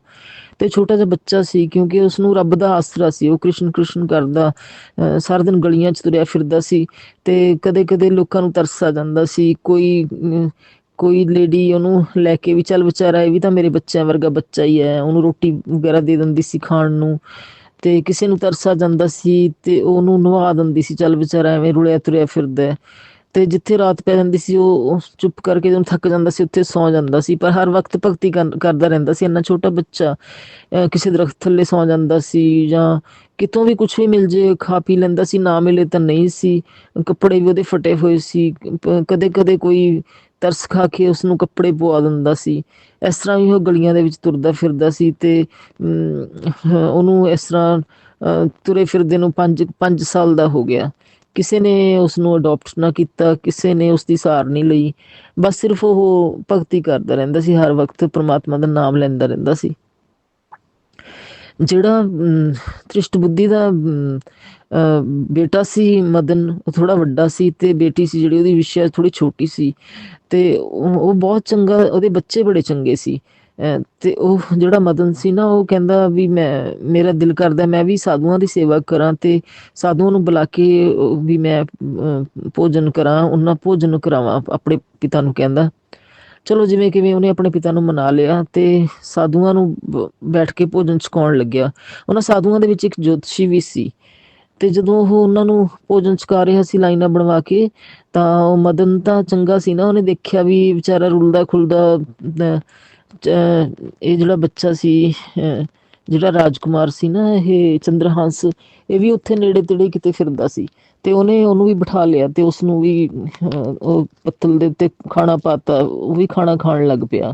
ਤੇ ਛੋਟਾ ਜਿਹਾ ਬੱਚਾ ਸੀ, ਕਿਉਂਕਿ ਉਸ ਨੂੰ ਰੱਬ ਦਾ ਆਸਰਾ ਸੀ, ਉਹ ਕ੍ਰਿਸ਼ਨ ਕ੍ਰਿਸ਼ਨ ਕਰਦਾ, ਅਹ ਸਾਰਾ ਦਿਨ ਗਲੀਆਂ 'ਚ ਤੁਰਿਆ ਫਿਰਦਾ ਸੀ ਤੇ ਕਦੇ-ਕਦੇ ਲੋਕਾਂ ਨੂੰ ਤਰਸ ਆ ਜਾਂਦਾ ਸੀ, ਕੋਈ ਕੋਈ ਲੇਡੀ ਉਹਨੂੰ ਲੈ ਕੇ ਵੀ ਚੱਲ ਵਿਚਾਰਾ ਇਹ ਵੀ ਤਾਂ ਮੇਰੇ ਬੱਚਿਆਂ ਵਰਗਾ ਬੱਚਾ ਹੀ ਹੈ, ਉਹਨੂੰ ਰੋਟੀ ਵਗੈਰਾ ਦੇ ਦਿੰਦੀ ਸੀ ਖਾਣ ਨੂੰ ਤੇ ਕਿਸੇ ਨੂੰ ਤਰਸ ਜਾਂਦਾ ਸੀ ਤੇ ਉਹਨੂੰ ਨਵਾ ਦਿੰਦੀ ਸੀ, ਚੱਲ ਵਿਚਾਰਾ ਐਵੇਂ ਰੁਲਿਆ ਤੁਰਿਆ ਫਿਰਦਾ ਤੇ ਜਿੱਥੇ ਰਾਤ ਪੈ ਜਾਂਦੀ ਸੀ, ਉਹ ਚੁੱਪ ਕਰਕੇ ਜਦੋਂ ਥੱਕ ਜਾਂਦਾ ਸੀ, ਉੱਥੇ ਸੌ ਜਾਂਦਾ ਸੀ, ਪਰ ਹਰ ਵਕਤ ਭਗਤੀ ਕਰਦਾ ਰਹਿੰਦਾ ਸੀ, ਇੰਨਾ ਛੋਟਾ ਬੱਚਾ ਕਿਸੇ ਦਰਖਤ ਥੱਲੇ ਸੌ ਜਾਂਦਾ ਸੀ ਜਾਂ ਕਿਤੋਂ ਵੀ ਕੁਝ ਵੀ ਮਿਲ ਜੇ, ਖਾ ਪੀ ਲੈਂਦਾ ਸੀ, ਨਾ ਮਿਲੇ ਤਾਂ ਨਹੀਂ ਸੀ, ਕੱਪੜੇ ਵੀ ਉਹਦੇ ਫਟੇ ਹੋਏ ਸੀ ਕਦੇ ਕਦੇ ਕੋਈ ਤਰਸ ਖਾ ਕੇ ਉਸ ਨੂੰ ਕੱਪੜੇ ਪਵਾ ਦਿੰਦਾ ਸੀ। ਇਸ ਤਰ੍ਹਾਂ ਹੀ ਉਹ ਗਲੀਆਂ ਦੇ ਵਿੱਚ ਤੁਰਦਾ ਫਿਰਦਾ ਸੀ ਤੇ ਉਹਨੂੰ ਇਸ ਤਰ੍ਹਾਂ ਤੁਰੇ ਫਿਰਦੇ ਨੂੰ 5 5 ਸਾਲ ਦਾ ਹੋ ਗਿਆ। ਕਿਸੇ ਨੇ ਉਸ ਨੂੰ ਅਡਾਪਟ ਨਾ ਕੀਤਾ, ਕਿਸੇ ਨੇ ਉਸ ਦੀ ਸਾਰ ਨਹੀਂ ਲਈ। ਬਸ ਸਿਰਫ ਉਹ ਭਗਤੀ ਕਰਦਾ ਰਹਿੰਦਾ ਸੀ, ਹਰ ਵਕਤ ਪ੍ਰਮਾਤਮਾ ਦਾ ਨਾਮ ਲੈਂਦਾ ਰਹਿੰਦਾ ਸੀ। ਜਿਹੜਾ ਤ੍ਰਿਸ਼ਟ ਬੁੱਧੀ ਦਾ ਬੇਟਾ ਸੀ ਮਦਨ, ਉਹ ਥੋੜਾ ਵੱਡਾ ਸੀ ਤੇ ਬੇਟੀ ਸੀ ਜਿਹੜੀ ਉਹਦੀ ਵਿਸ਼ਾ ਥੋੜੀ ਛੋਟੀ ਸੀ ਤੇ ਉਹ ਬਹੁਤ ਚੰਗਾ, ਉਹਦੇ ਬੱਚੇ ਬੜੇ ਚੰਗੇ ਸੀ। ਤੇ ਉਹ ਜਿਹੜਾ ਮਦਨ ਸੀ ਨਾ, ਉਹ ਕਹਿੰਦਾ ਵੀ ਮੈਂ, ਮੇਰਾ ਦਿਲ ਕਰਦਾ ਮੈਂ ਵੀ ਸਾਧੂਆਂ ਦੀ ਸੇਵਾ ਕਰਾਂ ਤੇ ਸਾਧੂਆਂ ਨੂੰ ਬੁਲਾ ਕੇ ਵੀ ਮੈਂ ਭੋਜਨ ਕਰਾਂ, ਉਹਨਾਂ ਭੋਜਨ ਕਰਾਵਾਂ, ਆਪਣੇ ਪਿਤਾ ਨੂੰ ਕਹਿੰਦਾ। ਚਲੋ ਜਿਵੇਂ ਕਿਵੇਂ ਉਹਨੇ ਆਪਣੇ ਪਿਤਾ ਨੂੰ ਮਨਾ ਲਿਆ ਤੇ ਸਾਧੂਆਂ ਨੂੰ ਬੈਠ ਕੇ ਭੋਜਨ ਛਕਾਉਣ ਲੱਗਿਆ। ਉਹਨਾਂ ਸਾਧੂਆਂ ਦੇ ਵਿੱਚ ਇੱਕ ਜੋਤਸ਼ੀ ਵੀ ਸੀ। ਤੇ ਜਦੋਂ ਉਹ ਉਹਨਾਂ ਨੂੰ ਭੋਜਨ ਛਕਾ ਰਿਹਾ ਸੀ ਲਾਈਨਾਂ ਬਣਵਾ ਕੇ ਤਾਂ ਉਹ ਮਦਨ ਤਾਂ ਚੰਗਾ ਸੀ ਨਾ। ਉਹਨੇ ਦੇਖਿਆ ਵੀ ਵਿਚਾਰਾ ਰੁਲਦਾ ਖੁਲਦਾ ਅਹ, ਇਹ ਜਿਹੜਾ ਬੱਚਾ ਸੀ ਅਹ, ਜਿਹੜਾ ਰਾਜਕੁਮਾਰ ਸੀ ਨਾ ਇਹ ਚੰਦਰਹੰਸ ਇਹ ਵੀ ਉੱਥੇ ਨੇੜੇ ਤੇੜੇ ਕਿਤੇ ਫਿਰਦਾ ਸੀ। ਤੇ ਉਹਨੇ ਉਹਨੂੰ ਵੀ ਬਿਠਾ ਲਿਆ ਤੇ ਉਸ ਨੂੰ ਵੀ ਉਹ ਪੱਤਲ ਦੇ ਉੱਤੇ ਖਾਣਾ ਪਾਤਾ, ਉਹ ਵੀ ਖਾਣਾ ਖਾਣ ਲੱਗ ਪਿਆ।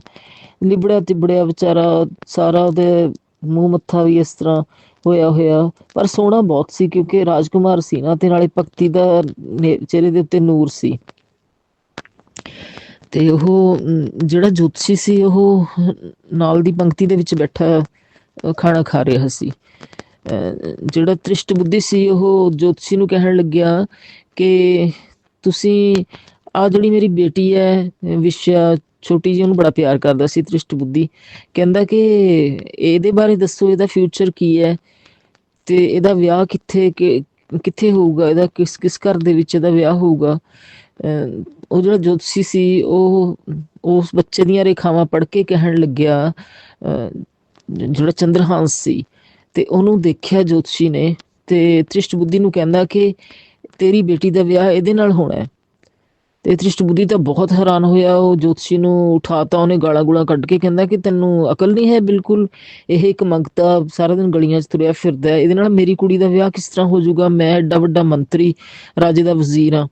ਲਿਬੜਿਆ ਤਿਬੜਿਆ ਵਿਚਾਰਾ ਸਾਰਾ ਉਹਦੇ ਮੂੰਹ ਮੱਥਾ ਵੀ ਇਸ ਤਰ੍ਹਾਂ ਹੋਇਆ ਹੋਇਆ, ਪਰ ਸੋਹਣਾ ਬਹੁਤ ਸੀ ਕਿਉਂਕਿ ਰਾਜਕੁਮਾਰ ਸੀ ਨਾ ਤੇ ਨਾਲੇ ਭਗਤੀ ਦਾ ਚਿਹਰੇ ਦੇ ਉੱਤੇ ਨੂਰ ਸੀ। ਤੇ ਉਹ ਜਿਹੜਾ ਜੋਤਸ਼ੀ ਸੀ ਉਹ ਨਾਲ ਦੀ ਪੰਕਤੀ ਦੇ ਵਿੱਚ ਬੈਠਾ ਖਾਣਾ ਖਾ ਰਿਹਾ ਸੀ। ਜਿਹੜਾ ਤ੍ਰਿਸ਼ਟ ਬੁੱਧੀ ਸੀ, ਉਹ ਜੋਤਸ਼ੀ ਨੂੰ ਕਹਿਣ ਲੱਗਿਆ ਕਿ ਤੁਸੀਂ ਆ ਜਿਹੜੀ ਮੇਰੀ ਬੇਟੀ ਹੈ, ਵਿਸ਼ਾ, ਛੋਟੀ ਜੀ ਉਹਨੂੰ ਬੜਾ ਪਿਆਰ ਕਰਦਾ ਸੀ, ਤ੍ਰਿਸ਼ਟ ਬੁੱਧੀ। ਕਹਿੰਦਾ ਕਿ ਇਹਦੇ ਬਾਰੇ ਦੱਸੋ, ਇਹਦਾ ਫਿਊਚਰ ਕੀ ਹੈ? ਤੇ ਇਹਦਾ ਵਿਆਹ ਕਿੱਥੇ ਕਿੱਥੇ ਹੋਊਗਾ? ਇਹਦਾ ਕਿਸ ਕਿਸ ਘਰ ਦੇ ਵਿੱਚ ਇਹਦਾ ਵਿਆਹ ਹੋਊਗਾ? ਅਹ, ਉਹ ਜਿਹੜਾ ਜੋਤਸ਼ੀ ਸੀ, ਉਹ, ਉਸ ਬੱਚੇ ਦੀਆਂ ਰੇਖਾਵਾਂ ਪੜ੍ਹ ਕੇ ਕਹਿਣ ਲੱਗਿਆ, ਅਹ, ਜਿਹੜਾ ਚੰਦਰਹਾਂਸ ਸੀ। ਤੇ ਉਹਨੂੰ ਦੇਖਿਆ ਜੋਤਸ਼ੀ ਨੇ ਤੇ ਤ੍ਰਿਸ਼ਟ ਬੁੱਧੀ ਨੂੰ ਕਹਿੰਦਾ ਕਿ ਤੇਰੀ ਬੇਟੀ ਦਾ ਵਿਆਹ ਇਹਦੇ ਨਾਲ ਹੋਣਾ ਹੈ। ਤੇ ਤ੍ਰਿਸ਼ਟ ਬੁੱਧੀ ਤਾਂ ਬਹੁਤ ਹੈਰਾਨ ਹੋਇਆ, ਉਹ ਜੋਤਸ਼ੀ ਨੂੰ ਉਠਾਤਾ ਉਹਨੇ ਗਾਲਾਂ ਗੁਲਾਂ ਕੱਢ ਕੇ ਕਹਿੰਦਾ ਕਿ ਤੈਨੂੰ ਅਕਲ ਨਹੀਂ ਹੈ ਬਿਲਕੁਲ, ਇਹ ਇੱਕ ਮੰਗਤਾ ਸਾਰਾ ਦਿਨ ਗਲੀਆਂ 'ਚ ਤੁਰਿਆ ਫਿਰਦਾ ਹੈ, ਇਹਦੇ ਨਾਲ ਮੇਰੀ ਕੁੜੀ ਦਾ ਵਿਆਹ ਕਿਸ ਤਰ੍ਹਾਂ ਹੋ ਜਾਊਗਾ, ਮੈਂ ਐਡਾ ਵੱਡਾ ਮੰਤਰੀ, ਰਾਜੇ ਦਾ ਵਜ਼ੀਰ ਹਾਂ।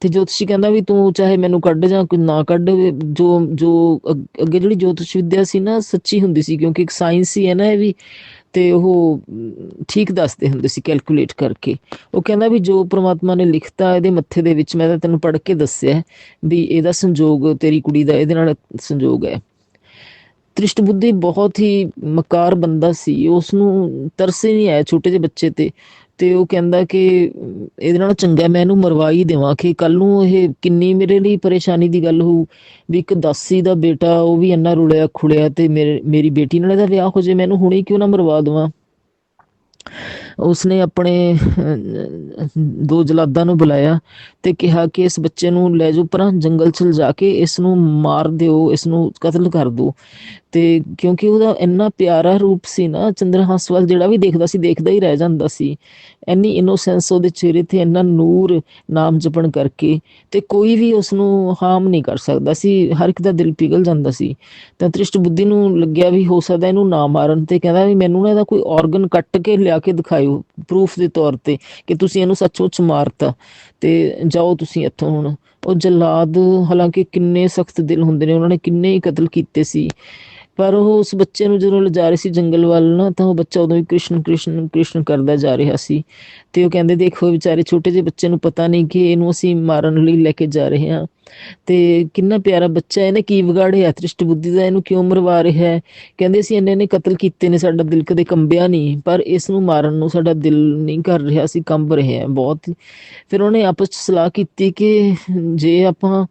ਤੇ ਜੋਤਸ਼ੀ ਕਹਿੰਦਾ ਵੀ ਤੂੰ ਚਾਹੇ ਮੈਨੂੰ ਕੱਢ ਜਾਂ ਕੋਈ ਨਾ ਕੱਢ, ਜੋ ਜੋ ਅੱਗ- ਅੱਗੇ ਜਿਹੜੀ ਜੋਤਸ਼ ਵਿਦਿਆ ਸੀ ਨਾ, ਸੱਚੀ ਹੁੰਦੀ ਸੀ, ਕਿਉਂਕਿ ਇੱਕ ਸਾਇੰਸ ਹੀ ਹੈ ਨਾ ਇਹ ਵੀ ਤੇ ਉਹ ਠੀਕ ਦੱਸਦੇ ਹੁੰਦੇ ਸੀ ਕੈਲਕੂਲੇਟ ਕਰਕੇ। ਉਹ ਕਹਿੰਦਾ ਵੀ ਜੋ ਪ੍ਰਮਾਤਮਾ ਨੇ ਲਿਖਤਾ ਇਹਦੇ ਮੱਥੇ ਦੇ ਵਿੱਚ, ਮੈਂ ਤਾਂ ਤੈਨੂੰ ਪੜ੍ਹ ਕੇ ਦੱਸਿਆ ਵੀ ਇਹਦਾ ਸੰਜੋਗ ਤੇਰੀ ਕੁੜੀ ਦਾ, ਇਹਦੇ ਨਾਲ ਸੰਜੋਗ ਹੈ। ਤ੍ਰਿਸ਼ਟ ਬੁੱਧੀ ਬਹੁਤ ਹੀ ਮਕਾਰ ਬੰਦਾ ਸੀ। ਉਸ ਨੂੰ ਤਰਸ ਹੀ ਨਹੀਂ ਆਇਆ ਛੋਟੇ ਜਿਹੇ ਬੱਚੇ ਤੇ। ਤੇ ਉਹ ਕਹਿੰਦਾ ਕਿ ਇਹਦੇ ਨਾਲ ਚੰਗਾ ਮੈਂ ਇਹਨੂੰ ਮਰਵਾ ਹੀ ਦੇਵਾਂ ਕਿ ਕੱਲ ਨੂੰ ਇਹ ਕਿੰਨੀ ਮੇਰੇ ਲਈ ਪਰੇਸ਼ਾਨੀ ਦੀ ਗੱਲ ਹੋਊ, ਵੀ ਇੱਕ ਦਾਸੀ ਦਾ ਬੇਟਾ ਉਹ ਵੀ ਇੰਨਾ ਰੁਲਿਆ ਖੁਲਿਆ ਤੇ ਮੇਰੇ, ਮੇਰੀ ਬੇਟੀ ਨਾਲ ਇਹਦਾ ਵਿਆਹ ਹੋ ਜੇ ਮੈਨੂੰ ਹੁਣੇ ਕਿਉਂ ਨਾ ਮਰਵਾ ਦੇਵਾਂ? ਉਸਨੇ ਆਪਣੇ ਅਹ, ਦੋ ਜਲਾਦਾਂ ਨੂੰ ਬੁਲਾਇਆ ਤੇ ਕਿਹਾ ਕਿ ਇਸ ਬੱਚੇ ਨੂੰ ਲੈ ਜਾਓ ਪਰਾਂ ਜੰਗਲ 'ਚ ਜਾ ਕੇ ਇਸ ਨੂੰ ਮਾਰ ਦਿਓ ਇਸ ਨੂੰ ਕਤਲ ਕਰ ਦਿਓ ਤੇ ਕਿਉਂਕਿ ਉਹਦਾ ਇੰਨਾ ਪਿਆਰਾ ਰੂਪ ਸੀ ਨਾ ਚੰਦਰਹਾਸ ਵੱਲ ਜਿਹੜਾ ਵੀ ਦੇਖਦਾ ਸੀ ਦੇਖਦਾ ਹੀ ਰਹਿ ਜਾਂਦਾ ਸੀ। ਇੰਨੀ ਇਨੋਸੈਂਸ ਉਹਦੇ ਚਿਹਰੇ ਤੇ ਇੰਨਾ ਨੂਰ ਨਾਮ ਜਪਣ ਕਰਕੇ ਤੇ ਕੋਈ ਵੀ ਉਸ ਨੂੰ ਹਾਰਮ ਨਹੀਂ ਕਰ ਸਕਦਾ ਸੀ ਹਰ ਇੱਕ ਦਾ ਦਿਲ ਪਿਘਲ ਜਾਂਦਾ ਸੀ। ਤਾਂ ਤ੍ਰਿਸ਼ਟ ਬੁੱਧੀ ਨੂੰ ਲੱਗਿਆ ਵੀ ਹੋ ਸਕਦਾ ਇਹਨੂੰ ਨਾ ਮਾਰਨ ਤੇ ਕਹਿੰਦਾ ਵੀ ਮੈਨੂੰ ਨਾ ਇਹਦਾ ਕੋਈ ਆਰਗਨ ਕੱਟ ਕੇ ਲਿਆ ਕੇ ਦਿਖਾਇਓ ਪ੍ਰੂਫ ਦੇ ਤੌਰ ਤੇ ਕਿ ਤੁਸੀਂ ਇਹਨੂੰ ਸੱਚਮੁੱਚ ਮਾਰਤਾ। ਤੇ ਜਾਓ ਤੁਸੀਂ ਇੱਥੋਂ ਹੁਣ। ਉਹ ਜਲਾਦ ਹਾਲਾਂਕਿ ਕਿੰਨੇ ਸਖਤ ਦਿਲ ਹੁੰਦੇ ਨੇ, ਉਹਨਾਂ ਨੇ ਕਿੰਨੇ ਹੀ ਕਤਲ ਕੀਤੇ ਸੀ। ਪਰ ਉਹ ਉਸ ਬੱਚੇ ਨੂੰ ਜਦੋਂ ਲਿਜਾ ਰਹੇ ਸੀ ਜੰਗਲ ਵੱਲ ਨਾ, ਤਾਂ ਉਹ ਬੱਚਾ ਉਦੋਂ ਵੀ ਕ੍ਰਿਸ਼ਨ ਕ੍ਰਿਸ਼ਨ ਕ੍ਰਿਸ਼ਨ ਕਰਦਾ ਜਾ ਰਿਹਾ ਸੀ। ਤੇ ਉਹ ਕਹਿੰਦੇ, ਦੇਖੋ ਵਿਚਾਰੇ ਛੋਟੇ ਜਿਹੇ ਬੱਚੇ ਨੂੰ ਪਤਾ ਨਹੀਂ ਕਿ ਇਹਨੂੰ ਅਸੀਂ ਮਾਰਨ ਲਈ ਲੈ ਕੇ ਜਾ ਰਹੇ ਹਾਂ। ਤੇ ਕਿੰਨਾ ਪਿਆਰਾ ਬੱਚਾ, ਇਹਨੇ ਕੀ ਵਿਗਾੜਿਆ ਤ੍ਰਿਸ਼ਟ ਬੁੱਧੀ ਦਾ ਇਹਨੂੰ ਕਿਉਂ ਮਰਵਾ ਰਿਹਾ ਹੈ? ਕਹਿੰਦੇ ਸੀ ਇੰਨੇ ਨੇ ਕਤਲ ਕੀਤੇ ਨੇ, ਸਾਡਾ ਦਿਲ ਕਦੇ ਕੰਬਿਆ ਨਹੀਂ, ਪਰ ਇਸ ਨੂੰ ਮਾਰਨ ਨੂੰ ਸਾਡਾ ਦਿਲ ਨਹੀਂ ਕਰ ਰਿਹਾ ਸੀ ਕੰਬ ਰਿਹਾ ਹੈ ਬਹੁਤ। ਫਿਰ ਉਹਨੇ ਆਪਸ ਚ ਸਲਾਹ ਕੀਤੀ ਕਿ ਜੇ ਆਪਾਂ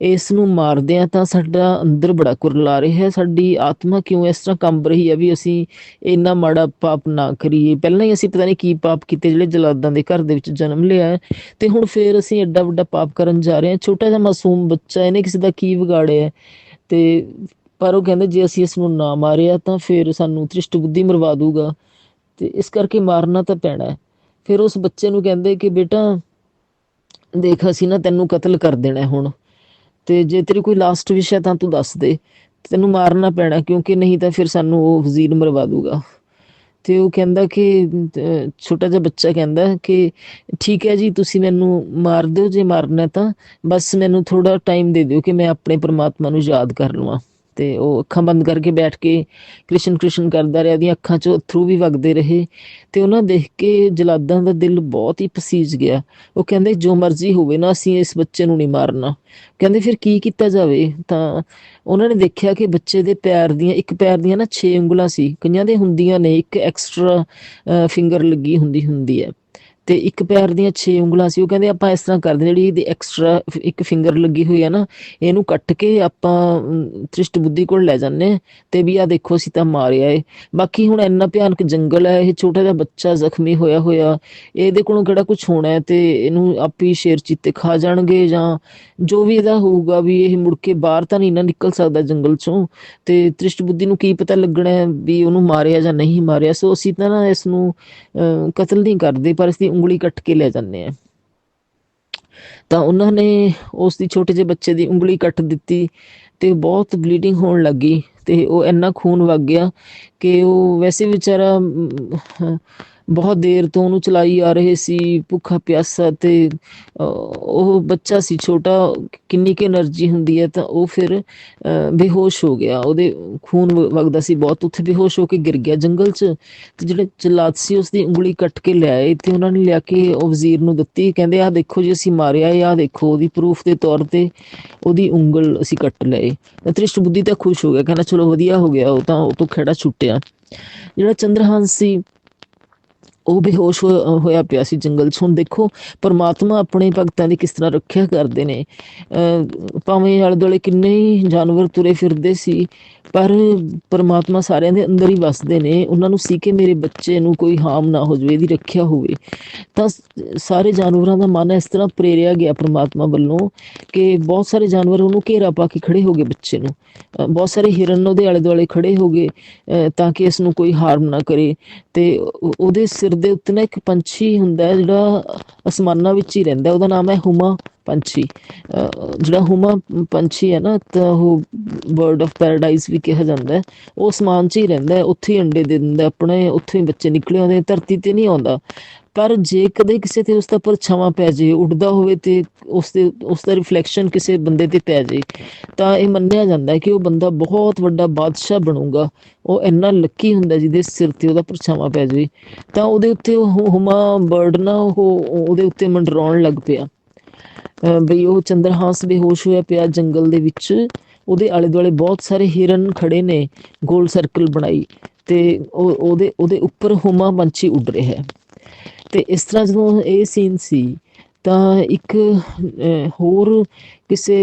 ਇਸ ਨੂੰ ਮਾਰਦੇ ਆ ਤਾਂ ਸਾਡਾ ਅੰਦਰ ਬੜਾ ਕੁਰਲਾ ਰਿਹਾ ਹੈ। ਸਾਡੀ ਆਤਮਾ ਕਿਉਂ ਇਸ ਤਰ੍ਹਾਂ ਕੰਬ ਰਹੀ ਹੈ ਵੀ ਅਸੀਂ ਇੰਨਾ ਮਾੜਾ ਪਾਪ ਨਾ ਕਰੀਏ? ਪਹਿਲਾਂ ਹੀ ਅਸੀਂ ਪਤਾ ਨਹੀਂ ਕੀ ਪਾਪ ਕੀਤੇ ਜਿਹੜੇ ਜਲਾਦਾਂ ਦੇ ਘਰ ਦੇ ਵਿੱਚ ਜਨਮ ਲਿਆ ਹੈ ਤੇ ਹੁਣ ਫੇਰ ਅਸੀਂ ਐਡਾ ਵੱਡਾ ਪਾਪ ਕਰਨ ਜਾ ਰਹੇ ਹਾਂ। ਛੋਟਾ ਜਿਹਾ ਮਾਸੂਮ ਬੱਚਾ ਇਹਨੇ ਕਿਸੇ ਦਾ ਕੀ ਵਿਗਾੜਿਆ ਤੇ ਪਰ ਉਹ ਕਹਿੰਦੇ ਜੇ ਅਸੀਂ ਇਸ ਨੂੰ ਨਾ ਮਾਰਿਆ ਤਾਂ ਫਿਰ ਸਾਨੂੰ ਤ੍ਰਿਸ਼ਟ ਬੁੱਧੀ ਮਰਵਾ ਦੂਗਾ ਤੇ ਇਸ ਕਰਕੇ ਮਾਰਨਾ ਤਾਂ ਪੈਣਾ ਹੈ। ਫਿਰ ਉਸ ਬੱਚੇ ਨੂੰ ਕਹਿੰਦੇ ਕਿ ਬੇਟਾ ਦੇਖ ਅਸੀਂ ਨਾ ਤੈਨੂੰ ਕਤਲ ਕਰ ਦੇਣਾ ਹੁਣ। ਤੇ ਜੇ ਤੇਰੀ ਕੋਈ ਲਾਸਟ ਵਿਸ਼ ਹੈ ਤਾਂ ਤੂੰ ਦੱਸ ਦੇ। ਤੈਨੂੰ ਮਾਰਨਾ ਪੈਣਾ, ਕਿਉਂਕਿ ਨਹੀਂ ਤਾਂ ਫਿਰ ਸਾਨੂੰ ਉਹ ਵਜ਼ੀਰ ਮਰਵਾ ਦੂਗਾ। ਤੇ ਉਹ ਕਹਿੰਦਾ ਕਿ ਛੋਟਾ ਜਿਹਾ ਬੱਚਾ ਕਹਿੰਦਾ ਕਿ, ਠੀਕ ਹੈ ਜੀ, ਤੁਸੀਂ ਮੈਨੂੰ ਮਾਰ ਦਿਓ, ਜੇ ਮਾਰਨਾ ਤਾਂ। ਬਸ ਮੈਨੂੰ ਥੋੜਾ ਟਾਈਮ ਦੇ ਦਿਓ ਕਿ ਮੈਂ ਆਪਣੇ ਪ੍ਰਮਾਤਮਾ ਨੂੰ ਯਾਦ ਕਰ ਲਵਾਂ। ਤੇ ਉਹ ਅੱਖਾਂ ਬੰਦ ਕਰਕੇ ਬੈਠ ਕੇ ਕ੍ਰਿਸ਼ਨ ਕ੍ਰਿਸ਼ਨ ਕਰਦਾ ਰਿਹਾ, ਉਹਦੀਆਂ ਅੱਖਾਂ 'ਚੋਂ ਅਥਰੂ ਵੀ ਵਗਦੇ ਰਹੇ ਤੇ ਉਹਨਾਂ ਦੇਖ ਕੇ ਜਲਾਦਾਂ ਦਾ ਦਿਲ ਬਹੁਤ ਹੀ ਪਸੀਜ ਗਿਆ। ਉਹ ਕਹਿੰਦੇ, ਜੋ ਮਰਜ਼ੀ ਹੋਵੇ ਨਾ, ਅਸੀਂ ਇਸ ਬੱਚੇ ਨੂੰ ਨਹੀਂ ਮਾਰਨਾ। ਕਹਿੰਦੇ, ਫਿਰ ਕੀ ਕੀਤਾ ਜਾਵੇ? ਤਾਂ ਉਹਨਾਂ ਨੇ ਦੇਖਿਆ ਕਿ ਬੱਚੇ ਦੇ ਪੈਰ ਦੀਆਂ, ਇੱਕ ਪੈਰ ਦੀਆਂ ਨਾ 6 ਉਂਗਲਾਂ ਸੀ, ਕਈਆਂ ਦੇ ਹੁੰਦੀਆਂ ਨੇ, ਇੱਕ ਐਕਸਟਰਾ ਫਿੰਗਰ ਲੱਗੀ ਹੁੰਦੀ ਹੁੰਦੀ ਹੈ। ਤੇ ਇੱਕ ਪੈਰ ਦੀਆਂ 6 ਉਂਗਲਾਂ ਸੀ ਉਹ ਕਹਿੰਦੇ ਆਪਾਂ ਇਸ ਤਰ੍ਹਾਂ ਕਰਦੇ ਜਿਹੜੀ ਇਹਦੀ ਐਕਸਟਰਾ ਇੱਕ ਫਿੰਗਰ ਲੱਗੀ ਹੋਈ ਹੈ ਨਾ ਇਹਨੂੰ ਕੱਟ ਕੇ ਆਪਾਂ ਤ੍ਰਿਸ਼ਟ ਬੁੱਧੀ ਕੋਲ ਲੈ ਜਾਂਦੇ ਹਾਂ ਤੇ ਵੀ ਆ ਦੇਖੋ ਅਸੀਂ ਤਾਂ ਮਾਰਿਆ ਏ ਬਾਕੀ ਹੁਣ ਇੰਨਾ ਭਿਆਨਕ ਜੰਗਲ ਹੈ ਇਹ ਛੋਟਾ ਜਿਹਾ ਬੱਚਾ ਜ਼ਖਮੀ ਹੋਇਆ ਹੋਇਆ ਇਹਦੇ ਕੋਲੋਂ ਕਿਹੜਾ ਕੁਝ ਹੋਣਾ ਹੈ ਤੇ ਇਹਨੂੰ ਆਪੀ ਸ਼ੇਰ ਚੀਤੇ ਖਾ ਜਾਣਗੇ ਜਾਂ ਜੋ ਵੀ ਇਹਦਾ ਹੋਊਗਾ ਵੀ ਇਹ ਮੁੜ ਕੇ ਬਾਹਰ ਤਾਂ ਨਹੀਂ ਨਾ ਨਿਕਲ ਸਕਦਾ ਜੰਗਲ ਚੋਂ ਤੇ ਤ੍ਰਿਸ਼ਟ ਬੁੱਧੀ ਨੂੰ ਕੀ ਪਤਾ ਲੱਗਣਾ ਵੀ ਉਹਨੂੰ ਮਾਰਿਆ ਜਾਂ ਨਹੀਂ ਮਾਰਿਆ। ਸੋ ਅਸੀਂ ਤਾਂ ਨਾ ਇਸ ਨੂੰ ਅਹ, ਕਤਲ ਨਹੀਂ ਕਰਦੇ ਪਰ ਇਸ ਦੀ ਉਂਗਲੀ ਕੱਟ ਕੇ ਲੈ ਜਾਂਦੇ ਆ। ਤਾਂ ਉਹਨਾਂ ਨੇ ਉਸ ਦੀ ਛੋਟੇ ਜਿਹੇ ਬੱਚੇ ਦੀ ਉਂਗਲੀ ਕੱਟ ਦਿੱਤੀ ਤੇ ਬਹੁਤ ਬਲੀਡਿੰਗ ਹੋਣ ਲੱਗੀ ਤੇ ਉਹ ਇੰਨਾ ਖੂਨ ਵਗ ਗਿਆ ਕਿ ਉਹ ਵੈਸੇ ਵਿਚਾਰਾ ਬਹੁਤ ਦੇਰ ਤੋਂ ਉਹਨੂੰ ਚਲਾਈ ਆ ਰਹੇ ਸੀ, ਭੁੱਖਾ ਪਿਆਸਾ ਤੇ ਉਹ ਬੱਚਾ ਸੀ ਛੋਟਾ, ਕਿੰਨੀ ਕਿ એનર્ਜੀ ਹੁੰਦੀ ਹੈ ਤਾਂ ਉਹ ਫਿਰ ਬੇਹੋਸ਼ ਹੋ ਗਿਆ। ਉਹਦੇ ਖੂਨ ਵਗਦਾ ਸੀ ਬਹੁਤ। ਉੱਥੇ ਬੇਹੋਸ਼ ਹੋ ਕੇ ਗਿਰ ਗਿਆ। ਜੰਗਲ 'ਚ ਤੇ ਜਿਹੜੇ ਚਲਾਤ ਸੀ ਉਸ ਦੀ ਉਂਗਲੀ ਕੱਟ ਕੇ ਲੈ ਆਏ ਤੇ ਉਹਨਾਂ ਨੇ ਲਿਆ ਕੇ ਉਹ ਵਜ਼ੀਰ ਨੂੰ ਦਿੱਤੀ। ਕਹਿੰਦੇ ਆ ਦੇਖੋ ਜੀ, ਅਸੀਂ ਮਾਰਿਆ ਆ ਦੇਖੋ, ਉਹਦੀ ਪ੍ਰੂਫ ਦੇ ਤੌਰ ਤੇ ਉਹਦੀ ਉਂਗਲ ਅਸੀਂ ਕੱਟ ਲਏ। ਤ੍ਰਿਸ਼ਟ ਬੁੱਧੀ ਤਾਂ ਖੁਸ਼ ਹੋ ਗਿਆ। ਕਹਿੰਦਾ, ਚਲੋ, ਵਧੀਆ ਹੋ ਗਿਆ, ਉਹ ਤਾਂ, ਉਹ ਤੋਂ ਖੇੜਾ ਛੁੱਟਿਆ। ਜਿਹੜਾ ਚੰਦਰਹੰਸ ਸੀ ਉਹ ਬੇਹੋਸ਼ ਹੋਇਆ ਪਿਆ ਸੀ ਜੰਗਲ। 'ਚ ਹੁਣ ਦੇਖੋ, ਪਰਮਾਤਮਾ ਆਪਣੇ ਭਗਤਾਂ ਦੀ ਕਿਸ ਤਰ੍ਹਾਂ ਰੱਖਿਆ ਕਰਦੇ ਨੇ। ਭਾਵੇਂ ਆਲੇ ਦੁਆਲੇ ਕਿੰਨੇ ਹੀ ਜਾਨਵਰ ਤੁਰੇ ਫਿਰਦੇ ਸੀ, ਪਰ ਪਰਮਾਤਮਾ ਸਾਰਿਆਂ ਦੇ ਅੰਦਰ ਹੀ ਵਸਦੇ ਨੇ। ਉਹਨਾਂ ਨੂੰ ਸੀ ਕਿ ਮੇਰੇ ਬੱਚੇ ਨੂੰ ਕੋਈ ਹਾਰਮ ਨਾ ਹੋ ਜਾਵੇ, ਇਹਦੀ ਰੱਖਿਆ ਹੋਵੇ। ਤਾਂ ਸਾਰੇ ਜਾਨਵਰਾਂ ਦਾ ਮਨ ਇਸ ਤਰ੍ਹਾਂ ਪ੍ਰੇਰਿਆ ਗਿਆ ਪਰਮਾਤਮਾ ਵੱਲੋਂ ਕਿ ਬਹੁਤ ਸਾਰੇ ਜਾਨਵਰ ਉਹਨੂੰ ਘੇਰਾ ਪਾ ਕੇ ਖੜੇ ਹੋ ਗਏ ਬੱਚੇ ਨੂੰ। ਅਹ ਬਹੁਤ ਸਾਰੇ ਹਿਰਨ ਉਹਦੇ ਆਲੇ ਦੁਆਲੇ ਖੜੇ ਹੋ ਗਏ, ਅਹ ਤਾਂ ਕਿ ਇਸ ਨੂੰ ਕੋਈ ਹਾਰਮ ਨਾ ਕਰੇ। ਤੇ ਉਹਦੇ ਸਿਰ ਦੇ ਉੱਤੇ ਨਾ ਇੱਕ ਪੰਛੀ ਹੁੰਦਾ ਜਿਹੜਾ ਅਸਮਾਨਾਂ ਵਿੱਚ ਹੀ ਰਹਿੰਦਾ ਉਹਦਾ ਨਾਮ ਹੈ ਹੁਮਾ ਪੰਛੀ। ਜਿਹੜਾ ਹੁਮਾ ਪੰਛੀ ਹੈ ਨਾ, ਤਾਂ ਉਹ ਬਰਡ ਆਫ ਪੈਰਾਡਾਈਜ਼ ਵੀ ਕਿਹਾ ਜਾਂਦਾ ਹੈ। ਉਹ ਅਸਮਾਨ 'ਚ ਹੀ ਰਹਿੰਦਾ ਉੱਥੇ ਹੀ ਅੰਡੇ ਦੇ ਦਿੰਦਾ ਆਪਣੇ ਉੱਥੇ ਹੀ ਬੱਚੇ ਨਿਕਲੇ ਆਉਂਦੇ ਧਰਤੀ ਤੇ ਨਹੀਂ ਆਉਂਦਾ। ਪਰ ਜੇ ਕਦੇ ਕਿਸੇ ਤੇ ਉਸ ਦਾ ਪਰਛਾਵਾਂ ਪੈ ਜੇ, ਉੱਡਦਾ ਹੋਵੇ ਤੇ ਉਸ ਦੇ ਉਸ ਦਾ ਰਿਫਲੈਕਸ਼ਨ ਕਿਸੇ ਬੰਦੇ ਤੇ ਪੈ ਜੇ, ਤਾਂ ਇਹ ਮੰਨਿਆ ਜਾਂਦਾ ਹੈ ਕਿ ਉਹ ਬੰਦਾ ਬਹੁਤ ਵੱਡਾ ਬਾਦਸ਼ਾਹ ਬਣੂਗਾ। ਉਹ ਇੰਨਾ ਲੱਕੀ ਹੁੰਦਾ ਜਿਹਦੇ ਸਿਰ ਤੇ ਉਹਦਾ ਪਰਛਾਵਾਂ ਪੈ ਜਾਵੇ ਤਾਂ ਉਹਦੇ ਉੱਤੇ ਉਹ ਹੁਮਾ ਬਰਡ ਨਾ ਉਹ, ਉਹਦੇ ਉੱਤੇ ਮੰਡਰਾਉਣ ਲੱਗ ਪਿਆ। ਅਹ ਬਈ ਉਹ ਚੰਦਰਹਾਸ ਬੇਹੋਸ਼ ਹੋਇਆ ਪਿਆ ਜੰਗਲ ਦੇ ਵਿੱਚ। ਉਹਦੇ ਆਲੇ ਦੁਆਲੇ ਬਹੁਤ ਸਾਰੇ ਹਿਰਨ ਖੜੇ ਨੇ, ਗੋਲ ਸਰਕਲ ਬਣਾਈ ਤੇ ਉਹ, ਉਹਦੇ ਉਹਦੇ ਉੱਪਰ ਹੁਮਾ ਪੰਛੀ ਉੱਡ ਰਿਹਾ ਹੈ। ਤੇ ਇਸ ਤਰ੍ਹਾਂ ਜਦੋਂ ਇਹ ਸੀਨ ਸੀ, ਤਾਂ ਇੱਕ ਹੋਰ ਕਿਸੇ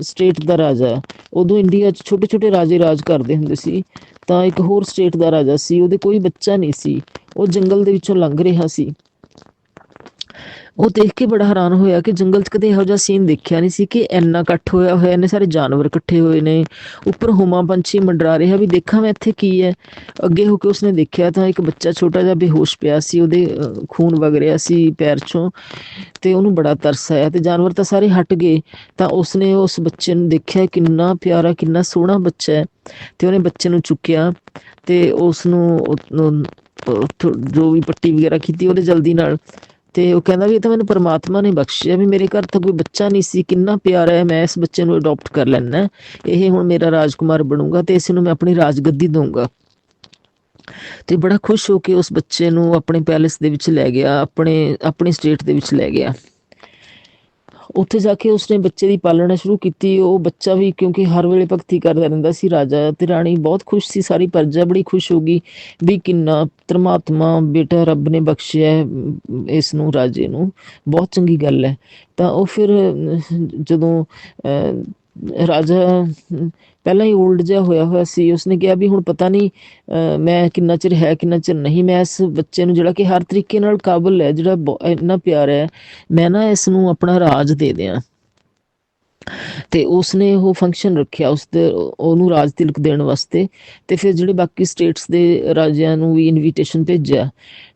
ਸਟੇਟ ਦਾ ਰਾਜਾ, ਉਦੋਂ ਇੰਡੀਆ 'ਚ ਛੋਟੇ ਛੋਟੇ ਰਾਜੇ ਰਾਜ ਕਰਦੇ ਹੁੰਦੇ ਸੀ, ਤਾਂ ਇੱਕ ਹੋਰ ਸਟੇਟ ਦਾ ਰਾਜਾ ਸੀ, ਉਹਦੇ ਕੋਈ ਬੱਚਾ ਨਹੀਂ ਸੀ, ਉਹ ਜੰਗਲ ਦੇ ਵਿੱਚੋਂ ਲੰਘ ਰਿਹਾ ਸੀ। ਉਹ ਦੇਖ ਕੇ ਬੜਾ ਹੈਰਾਨ ਹੋਇਆ ਕਿ ਜੰਗਲ 'ਚ ਕਦੇ ਇਹੋ ਜਿਹਾ ਸੀਨ ਦੇਖਿਆ ਨਹੀਂ ਸੀ ਕਿ ਇੰਨਾ ਇਕੱਠ ਹੋਇਆ ਹੋਇਆ ਨੇ ਸਾਰੇ ਜਾਨਵਰ ਇਕੱਠੇ ਹੋਏ ਨੇ, ਉੱਪਰ ਹੁਮਾ ਪੰਛੀ ਮੰਡਰਾ ਰਿਹਾ ਵੀ ਦੇਖਾਂ ਮੈਂ ਇੱਥੇ ਕੀ ਹੈ। ਅੱਗੇ ਹੋ ਕੇ ਉਸਨੇ ਦੇਖਿਆ ਤਾਂ ਇੱਕ ਬੱਚਾ ਛੋਟਾ ਜਿਹਾ ਬੇਹੋਸ਼ ਪਿਆ ਸੀ, ਉਹਦੇ ਖੂਨ ਵਗ ਰਿਹਾ ਸੀ ਪੈਰ 'ਚੋਂ ਤੇ ਉਹਨੂੰ ਬੜਾ ਤਰਸ ਆਇਆ ਤੇ ਜਾਨਵਰ ਤਾਂ ਸਾਰੇ ਹਟ ਗਏ। ਤਾਂ ਉਸਨੇ ਉਸ ਬੱਚੇ ਨੂੰ ਦੇਖਿਆ ਕਿੰਨਾ ਪਿਆਰਾ, ਕਿੰਨਾ ਸੋਹਣਾ ਬੱਚਾ ਹੈ ਤੇ ਉਹਨੇ ਬੱਚੇ ਨੂੰ ਚੁੱਕਿਆ ਤੇ ਉਸ ਨੂੰ ਜੋ ਵੀ ਪੱਟੀ ਵਗੈਰਾ ਕੀਤੀ ਉਹਦੇ ਜਲਦੀ ਨਾਲ ਤੇ ਉਹ ਕਹਿੰਦਾ ਵੀ ਇਹ ਤਾਂ ਮੈਨੂੰ ਪਰਮਾਤਮਾ ਨੇ ਬਖਸ਼ਿਆ ਵੀ ਮੇਰੇ ਘਰ ਤਾਂ ਕੋਈ ਬੱਚਾ ਨਹੀਂ ਸੀ, ਕਿੰਨਾ ਪਿਆਰਾ ਹੈ, ਮੈਂ ਇਸ ਬੱਚੇ ਨੂੰ ਅਡਾਪਟ ਕਰ ਲੈਣਾ ਇਹ ਹੁਣ ਮੇਰਾ ਰਾਜਕੁਮਾਰ ਬਣੂਗਾ ਤੇ ਇਸ ਨੂੰ ਮੈਂ ਆਪਣੀ ਰਾਜਗੱਦੀ ਦਊਂਗਾ। ਤੇ ਬੜਾ ਖੁਸ਼ ਹੋ ਕੇ ਉਸ ਬੱਚੇ ਨੂੰ ਆਪਣੇ ਪੈਲੇਸ ਦੇ ਵਿੱਚ ਲੈ ਗਿਆ, ਆਪਣੇ, ਆਪਣੀ ਸਟੇਟ ਦੇ ਵਿੱਚ ਲੈ ਗਿਆ। ਉੱਥੇ ਜਾ ਕੇ ਉਸਨੇ ਬੱਚੇ ਦੀ ਪਾਲਣਾ ਸ਼ੁਰੂ ਕੀਤੀ ਉਹ ਬੱਚਾ ਵੀ ਕਿਉਂਕਿ ਹਰ ਵੇਲੇ ਭਗਤੀ ਕਰਦਾ ਰਹਿੰਦਾ ਸੀ ਰਾਜਾ ਤੇ ਰਾਣੀ ਬਹੁਤ ਖੁਸ਼ ਸੀ ਸਾਰੀ ਪ੍ਰਜਾ ਬੜੀ ਖੁਸ਼ ਹੋ ਗਈ ਵੀ ਕਿੰਨਾ ਧਰਮਾਤਮਾ ਬੇਟਾ ਰੱਬ ਨੇ ਬਖਸ਼ਿਆ ਹੈ, ਇਸ ਨੂੰ ਰਾਜੇ ਨੂੰ ਬਹੁਤ ਚੰਗੀ ਗੱਲ ਹੈ। ਤਾਂ ਉਹ ਫਿਰ ਜਦੋਂ ਅਹ, ਰਾਜਾ, ਪਹਿਲਾਂ ਹੀ 올ਡ ਜਿਹਾ ਹੋਇਆ ਹੋਇਆ ਸੀ। ਉਸਨੇ ਕਿਹਾ ਵੀ ਹੁਣ ਪਤਾ ਨਹੀਂ ਮੈਂ ਕਿੰਨਾ ਚਿਰ ਹੈ, ਕਿੰਨਾ ਚਿਰ ਨਹੀਂ। ਮੈਂ ਇਸ ਬੱਚੇ ਨੂੰ ਜਿਹੜਾ ਕਿ ਹਰ ਤਰੀਕੇ ਨਾਲ ਕਾਬਲ ਹੈ, ਜਿਹੜਾ ਇੰਨਾ ਪਿਆਰਾ ਹੈ, ਮੈਂ ਨਾ ਇਸ ਨੂੰ ਆਪਣਾ ਰਾਜ ਦੇ ਦਿਆਂ। ਤੇ ਉਸਨੇ ਉਹ ਫੰਕਸ਼ਨ ਰੱਖਿਆ ਉਸ ਤੇ ਉਹਨੂੰ ਰਾਜ ਤਿਲਕ ਦੇਣ ਵਾਸਤੇ। ਤੇ ਫਿਰ ਜਿਹੜੇ ਬਾਕੀ ਸਟੇਟਸ ਦੇ ਰਾਜਿਆਂ ਨੂੰ ਵੀ ਇਨਵੀਟੇਸ਼ਨ ਭੇਜਿਆ,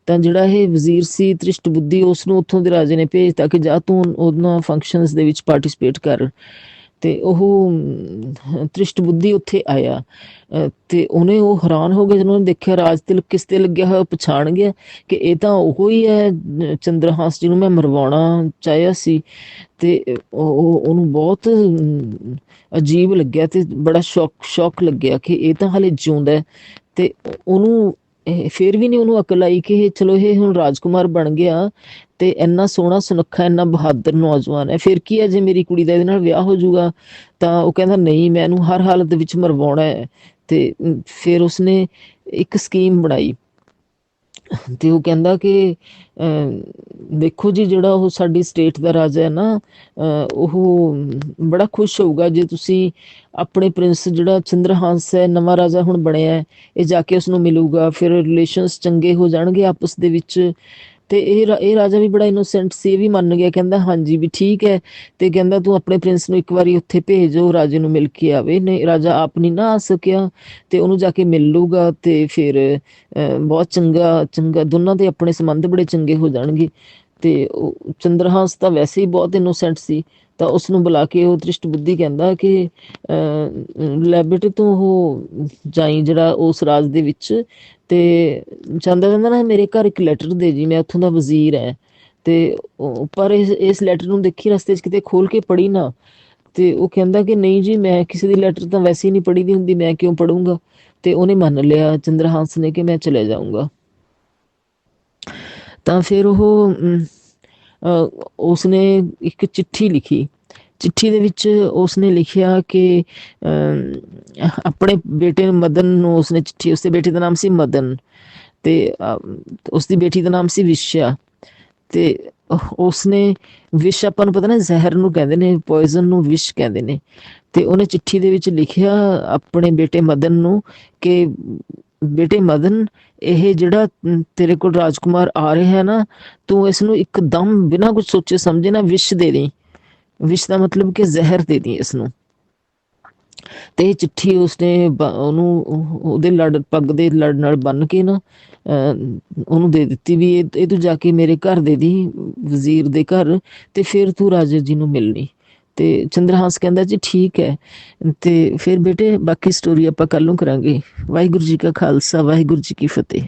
ਤਾਂ ਜਿਹੜਾ ਇਹ ਵਜ਼ੀਰ ਸੀ, ਤ੍ਰਿਸ਼ਟ ਬੁੱਧੀ ਉਸ ਨੂੰ ਉੱਥੋਂ ਦੇ ਰਾਜੇ ਨੇ ਭੇਜਤਾ ਕਿ ਜਾ ਤੂੰ ਉਹਨਾਂ ਫੰਕਸ਼ਨਸ ਦੇ ਵਿੱਚ ਪਾਰਟਿਸਿਪੇਟ ਕਰ। ਤੇ ਉਹ ਤ੍ਰਿਸ਼ਟ ਬੁੱਧੀ ਉੱਥੇ ਆਇਆ। ਤੇ ਉਹਨੇ ਉਹ ਹੈਰਾਨ ਹੋ ਗਿਆ ਜਦੋਂ ਉਹਨੇ ਦੇਖਿਆ ਰਾਜ ਤਿਲਕ ਕਿਸ ਤੇ ਲੱਗਿਆ ਹੋਇਆ ਪਛਾਣ ਗਿਆ ਕਿ ਇਹ ਤਾਂ ਉਹ ਹੀ ਹੈ ਚੰਦਰਹਾਸ ਜੀ ਨੂੰ ਮੈਂ ਮਰਵਾਉਣਾ ਚਾਹਿਆ ਸੀ। ਤੇ ਉਹ ਉਹਨੂੰ ਬਹੁਤ ਅਜੀਬ ਲੱਗਿਆ ਤੇ ਬੜਾ ਸ਼ੌਕ ਸ਼ੌਕ ਲੱਗਿਆ ਕਿ ਇਹ ਤਾਂ ਹਲੇ ਜਿਉਂਦਾ ਹੈ। ਤੇ ਉਹਨੂੰ ਇਹ ਫਿਰ ਵੀ ਨਹੀਂ ਉਹਨੂੰ ਅਕਲ ਆਈ ਕਿ ਇਹ ਚਲੋ ਇਹ ਹੁਣ ਰਾਜਕੁਮਾਰ ਬਣ ਗਿਆ ਤੇ ਇੰਨਾ ਸੋਹਣਾ ਸੁਨੱਖਾ ਇੰਨਾ ਬਹਾਦਰ ਨੌਜਵਾਨ ਹੈ। ਫਿਰ ਕੀ ਹੈ ਜੇ ਮੇਰੀ ਕੁੜੀ ਦਾ ਇਹਦੇ ਨਾਲ ਵਿਆਹ ਹੋ ਜਾਊਗਾ ਤਾਂ ਉਹ ਕਹਿੰਦਾ ਨਹੀਂ ਮੈਂ ਇਹਨੂੰ ਹਰ ਹਾਲਤ ਦੇ ਵਿੱਚ ਮਰਵਾਉਣਾ ਹੈ। ਤੇ ਅਮ, ਫਿਰ ਉਸਨੇ ਇੱਕ ਸਕੀਮ ਬਣਾਈ। ਤੇ ਉਹ ਕਹਿੰਦਾ ਕਿ ਦੇਖੋ ਜੀ ਜਿਹੜਾ ਉਹ ਸਾਡੀ ਸਟੇਟ ਦਾ ਰਾਜਾ ਹੈ ਨਾ ਉਹ ਬੜਾ ਖੁਸ਼ ਹੋਊਗਾ ਜੇ ਤੁਸੀਂ ਆਪਣੇ ਪ੍ਰਿੰਸ ਜਿਹੜਾ ਚੰਦਰਹਾਂਸ ਹੈ, ਨਵਾਂ ਰਾਜਾ ਹੁਣ ਬਣਿਆ ਹੈ, ਇਹ ਜਾ ਕੇ ਉਸ ਨੂੰ ਮਿਲੂਗਾ, ਫਿਰ ਰਿਲੇਸ਼ਨਸ ਚੰਗੇ ਹੋ ਜਾਣਗੇ, ਆਪਸ ਦੇ ਵਿੱਚ ਤੇ ਇਹ ਇਹ ਰਾਜਾ ਵੀ ਬੜਾ ਇਨੋਸੈਂਟ ਸੀ ਇਹ ਵੀ ਮੰਨ ਗਿਆ ਕਹਿੰਦਾ ਹਾਂਜੀ ਵੀ ਠੀਕ ਹੈ ਤੇ ਕਹਿੰਦਾ ਤੂੰ ਆਪਣੇ ਪ੍ਰਿੰਸ ਨੂੰ ਇੱਕ ਵਾਰੀ ਉੱਥੇ ਭੇਜੋ ਰਾਜੇ ਨੂੰ ਮਿਲ ਕੇ ਆਵੇ। ਨਹੀਂ ਰਾਜਾ ਆਪ ਨਹੀਂ ਨਾ ਆ ਸਕਿਆ ਤੇ ਉਹਨੂੰ ਜਾ ਕੇ ਮਿਲ ਲੂਗਾ ਤੇ ਫਿਰ ਬਹੁਤ ਚੰਗਾ ਚੰਗਾ ਦੋਨਾਂ ਦੇ ਆਪਣੇ ਸੰਬੰਧ ਬੜੇ ਚੰਗੇ ਹੋ ਜਾਣਗੇ। ਤੇ ਉਹ ਚੰਦਰਹਾਸ ਤਾਂ ਵੈਸੇ ਹੀ ਬਹੁਤ ਇਨੋਸੈਂਟ ਸੀ ਤਾਂ ਉਸ ਨੂੰ ਬੁਲਾ ਕੇ ਉਹ ਤ੍ਰਿਸ਼ਟ ਬੁੱਧੀ ਕਹਿੰਦਾ ਕਿ ਅਹ, ਲੈ ਬੇਟੇ ਤੂੰ ਉਹ ਜਾਈ ਜਿਹੜਾ ਉਸ ਰਾਜ ਦੇ ਵਿੱਚ ਤੇ ਚੰਦਾ ਕਹਿੰਦਾ ਨਾ ਮੇਰੇ ਘਰ ਇੱਕ ਲੈਟਰ ਦੇ ਜੀ, ਮੈਂ ਉੱਥੋਂ ਦਾ ਵਜ਼ੀਰ ਹੈ ਤੇ ਪਰ ਇਸ ਇਸ ਲੈਟਰ ਨੂੰ ਦੇਖੀ ਰਸਤੇ 'ਚ ਕਿਤੇ ਖੋਲ ਕੇ ਪੜੀ ਨਾ, ਤੇ ਉਹ ਕਹਿੰਦਾ ਕਿ ਨਹੀਂ ਜੀ, ਮੈਂ ਕਿਸੇ ਦੀ ਲੈਟਰ ਤਾਂ ਵੈਸੇ ਹੀ ਨਹੀਂ ਪੜੀ ਦੀ ਹੁੰਦੀ, ਮੈਂ ਕਿਉਂ ਪੜੂੰਗਾ ਤੇ ਉਹਨੇ ਮੰਨ ਲਿਆ ਚੰਦਰਹਾਸ ਨੇ ਕਿ ਮੈਂ ਚਲੇ ਜਾਊਂਗਾ। ਤਾਂ ਫਿਰ ਉਹ ਉਸਨੇ ਇੱਕ ਚਿੱਠੀ ਲਿਖੀ। ਚਿੱਠੀ ਦੇ ਵਿੱਚ ਉਸਨੇ ਲਿਖਿਆ ਕਿ ਅਮ, ਆਪਣੇ ਬੇਟੇ ਮਦਨ ਨੂੰ ਉਸਨੇ ਚਿੱਠੀ ਉਸਦੇ ਬੇਟੇ ਦਾ ਨਾਮ ਸੀ ਮਦਨ ਤੇ ਉਸਦੀ ਬੇਟੀ ਦਾ ਨਾਮ ਸੀ ਵਿਸ਼ਾ ਤੇ ਉਸਨੇ ਵਿਸ਼ ਆਪਾਂ ਨੂੰ ਪਤਾ ਨਾ ਜ਼ਹਿਰ ਨੂੰ ਕਹਿੰਦੇ ਨੇ ਪੋਇਜ਼ਨ ਨੂੰ ਵਿਸ਼ ਕਹਿੰਦੇ ਨੇ ਤੇ ਉਹਨੇ ਚਿੱਠੀ ਦੇ ਵਿੱਚ ਲਿਖਿਆ ਆਪਣੇ ਬੇਟੇ ਮਦਨ ਨੂੰ ਕਿ ਬੇਟੇ ਮਦਨ ਇਹ ਜਿਹੜਾ ਤੇਰੇ ਕੋਲ ਰਾਜਕੁਮਾਰ ਆ ਰਿਹਾ ਹੈ ਨਾ ਤੂੰ ਇਸ ਨੂੰ ਇੱਕਦਮ ਬਿਨਾਂ ਕੁਝ ਸੋਚੇ ਸਮਝੇ ਨਾ ਵਿਸ਼ ਦੇ ਦੇ ਵਿਸ਼ ਦਾ ਮਤਲਬ ਕਿ ਜ਼ਹਿਰ ਦੇ ਦੀ ਇਸ ਨੂੰ। ਤੇ ਚਿੱਠੀ ਉਸਨੇ ਉਹਨੂੰ, ਉਹਦੇ ਲੜ, ਪੱਗ ਦੇ ਲੜ ਨਾਲ ਬੰਨ ਕੇ ਨਾ ਉਹਨੂੰ ਦੇ ਦਿੱਤੀ ਵੀ ਇਹ ਇਹ ਤੂੰ ਜਾ ਕੇ ਮੇਰੇ ਘਰ ਦੇ ਦੀ, ਵਜ਼ੀਰ ਦੇ ਘਰ, ਤੇ ਫਿਰ ਤੂੰ ਰਾਜੇ ਜੀ ਨੂੰ ਮਿਲਣੀ। ਤੇ ਚੰਦਰਹਾਸ ਕਹਿੰਦਾ ਜੀ ਠੀਕ ਹੈ, ਤੇ ਫਿਰ ਬੇਟੇ ਬਾਕੀ ਸਟੋਰੀ ਆਪਾਂ ਕੱਲ ਨੂੰ ਕਰਾਂਗੇ। ਵਾਹਿਗੁਰੂ ਜੀ ਕਾ ਖਾਲਸਾ, ਵਾਹਿਗੁਰੂ ਜੀ ਕੀ ਫਤਿਹ।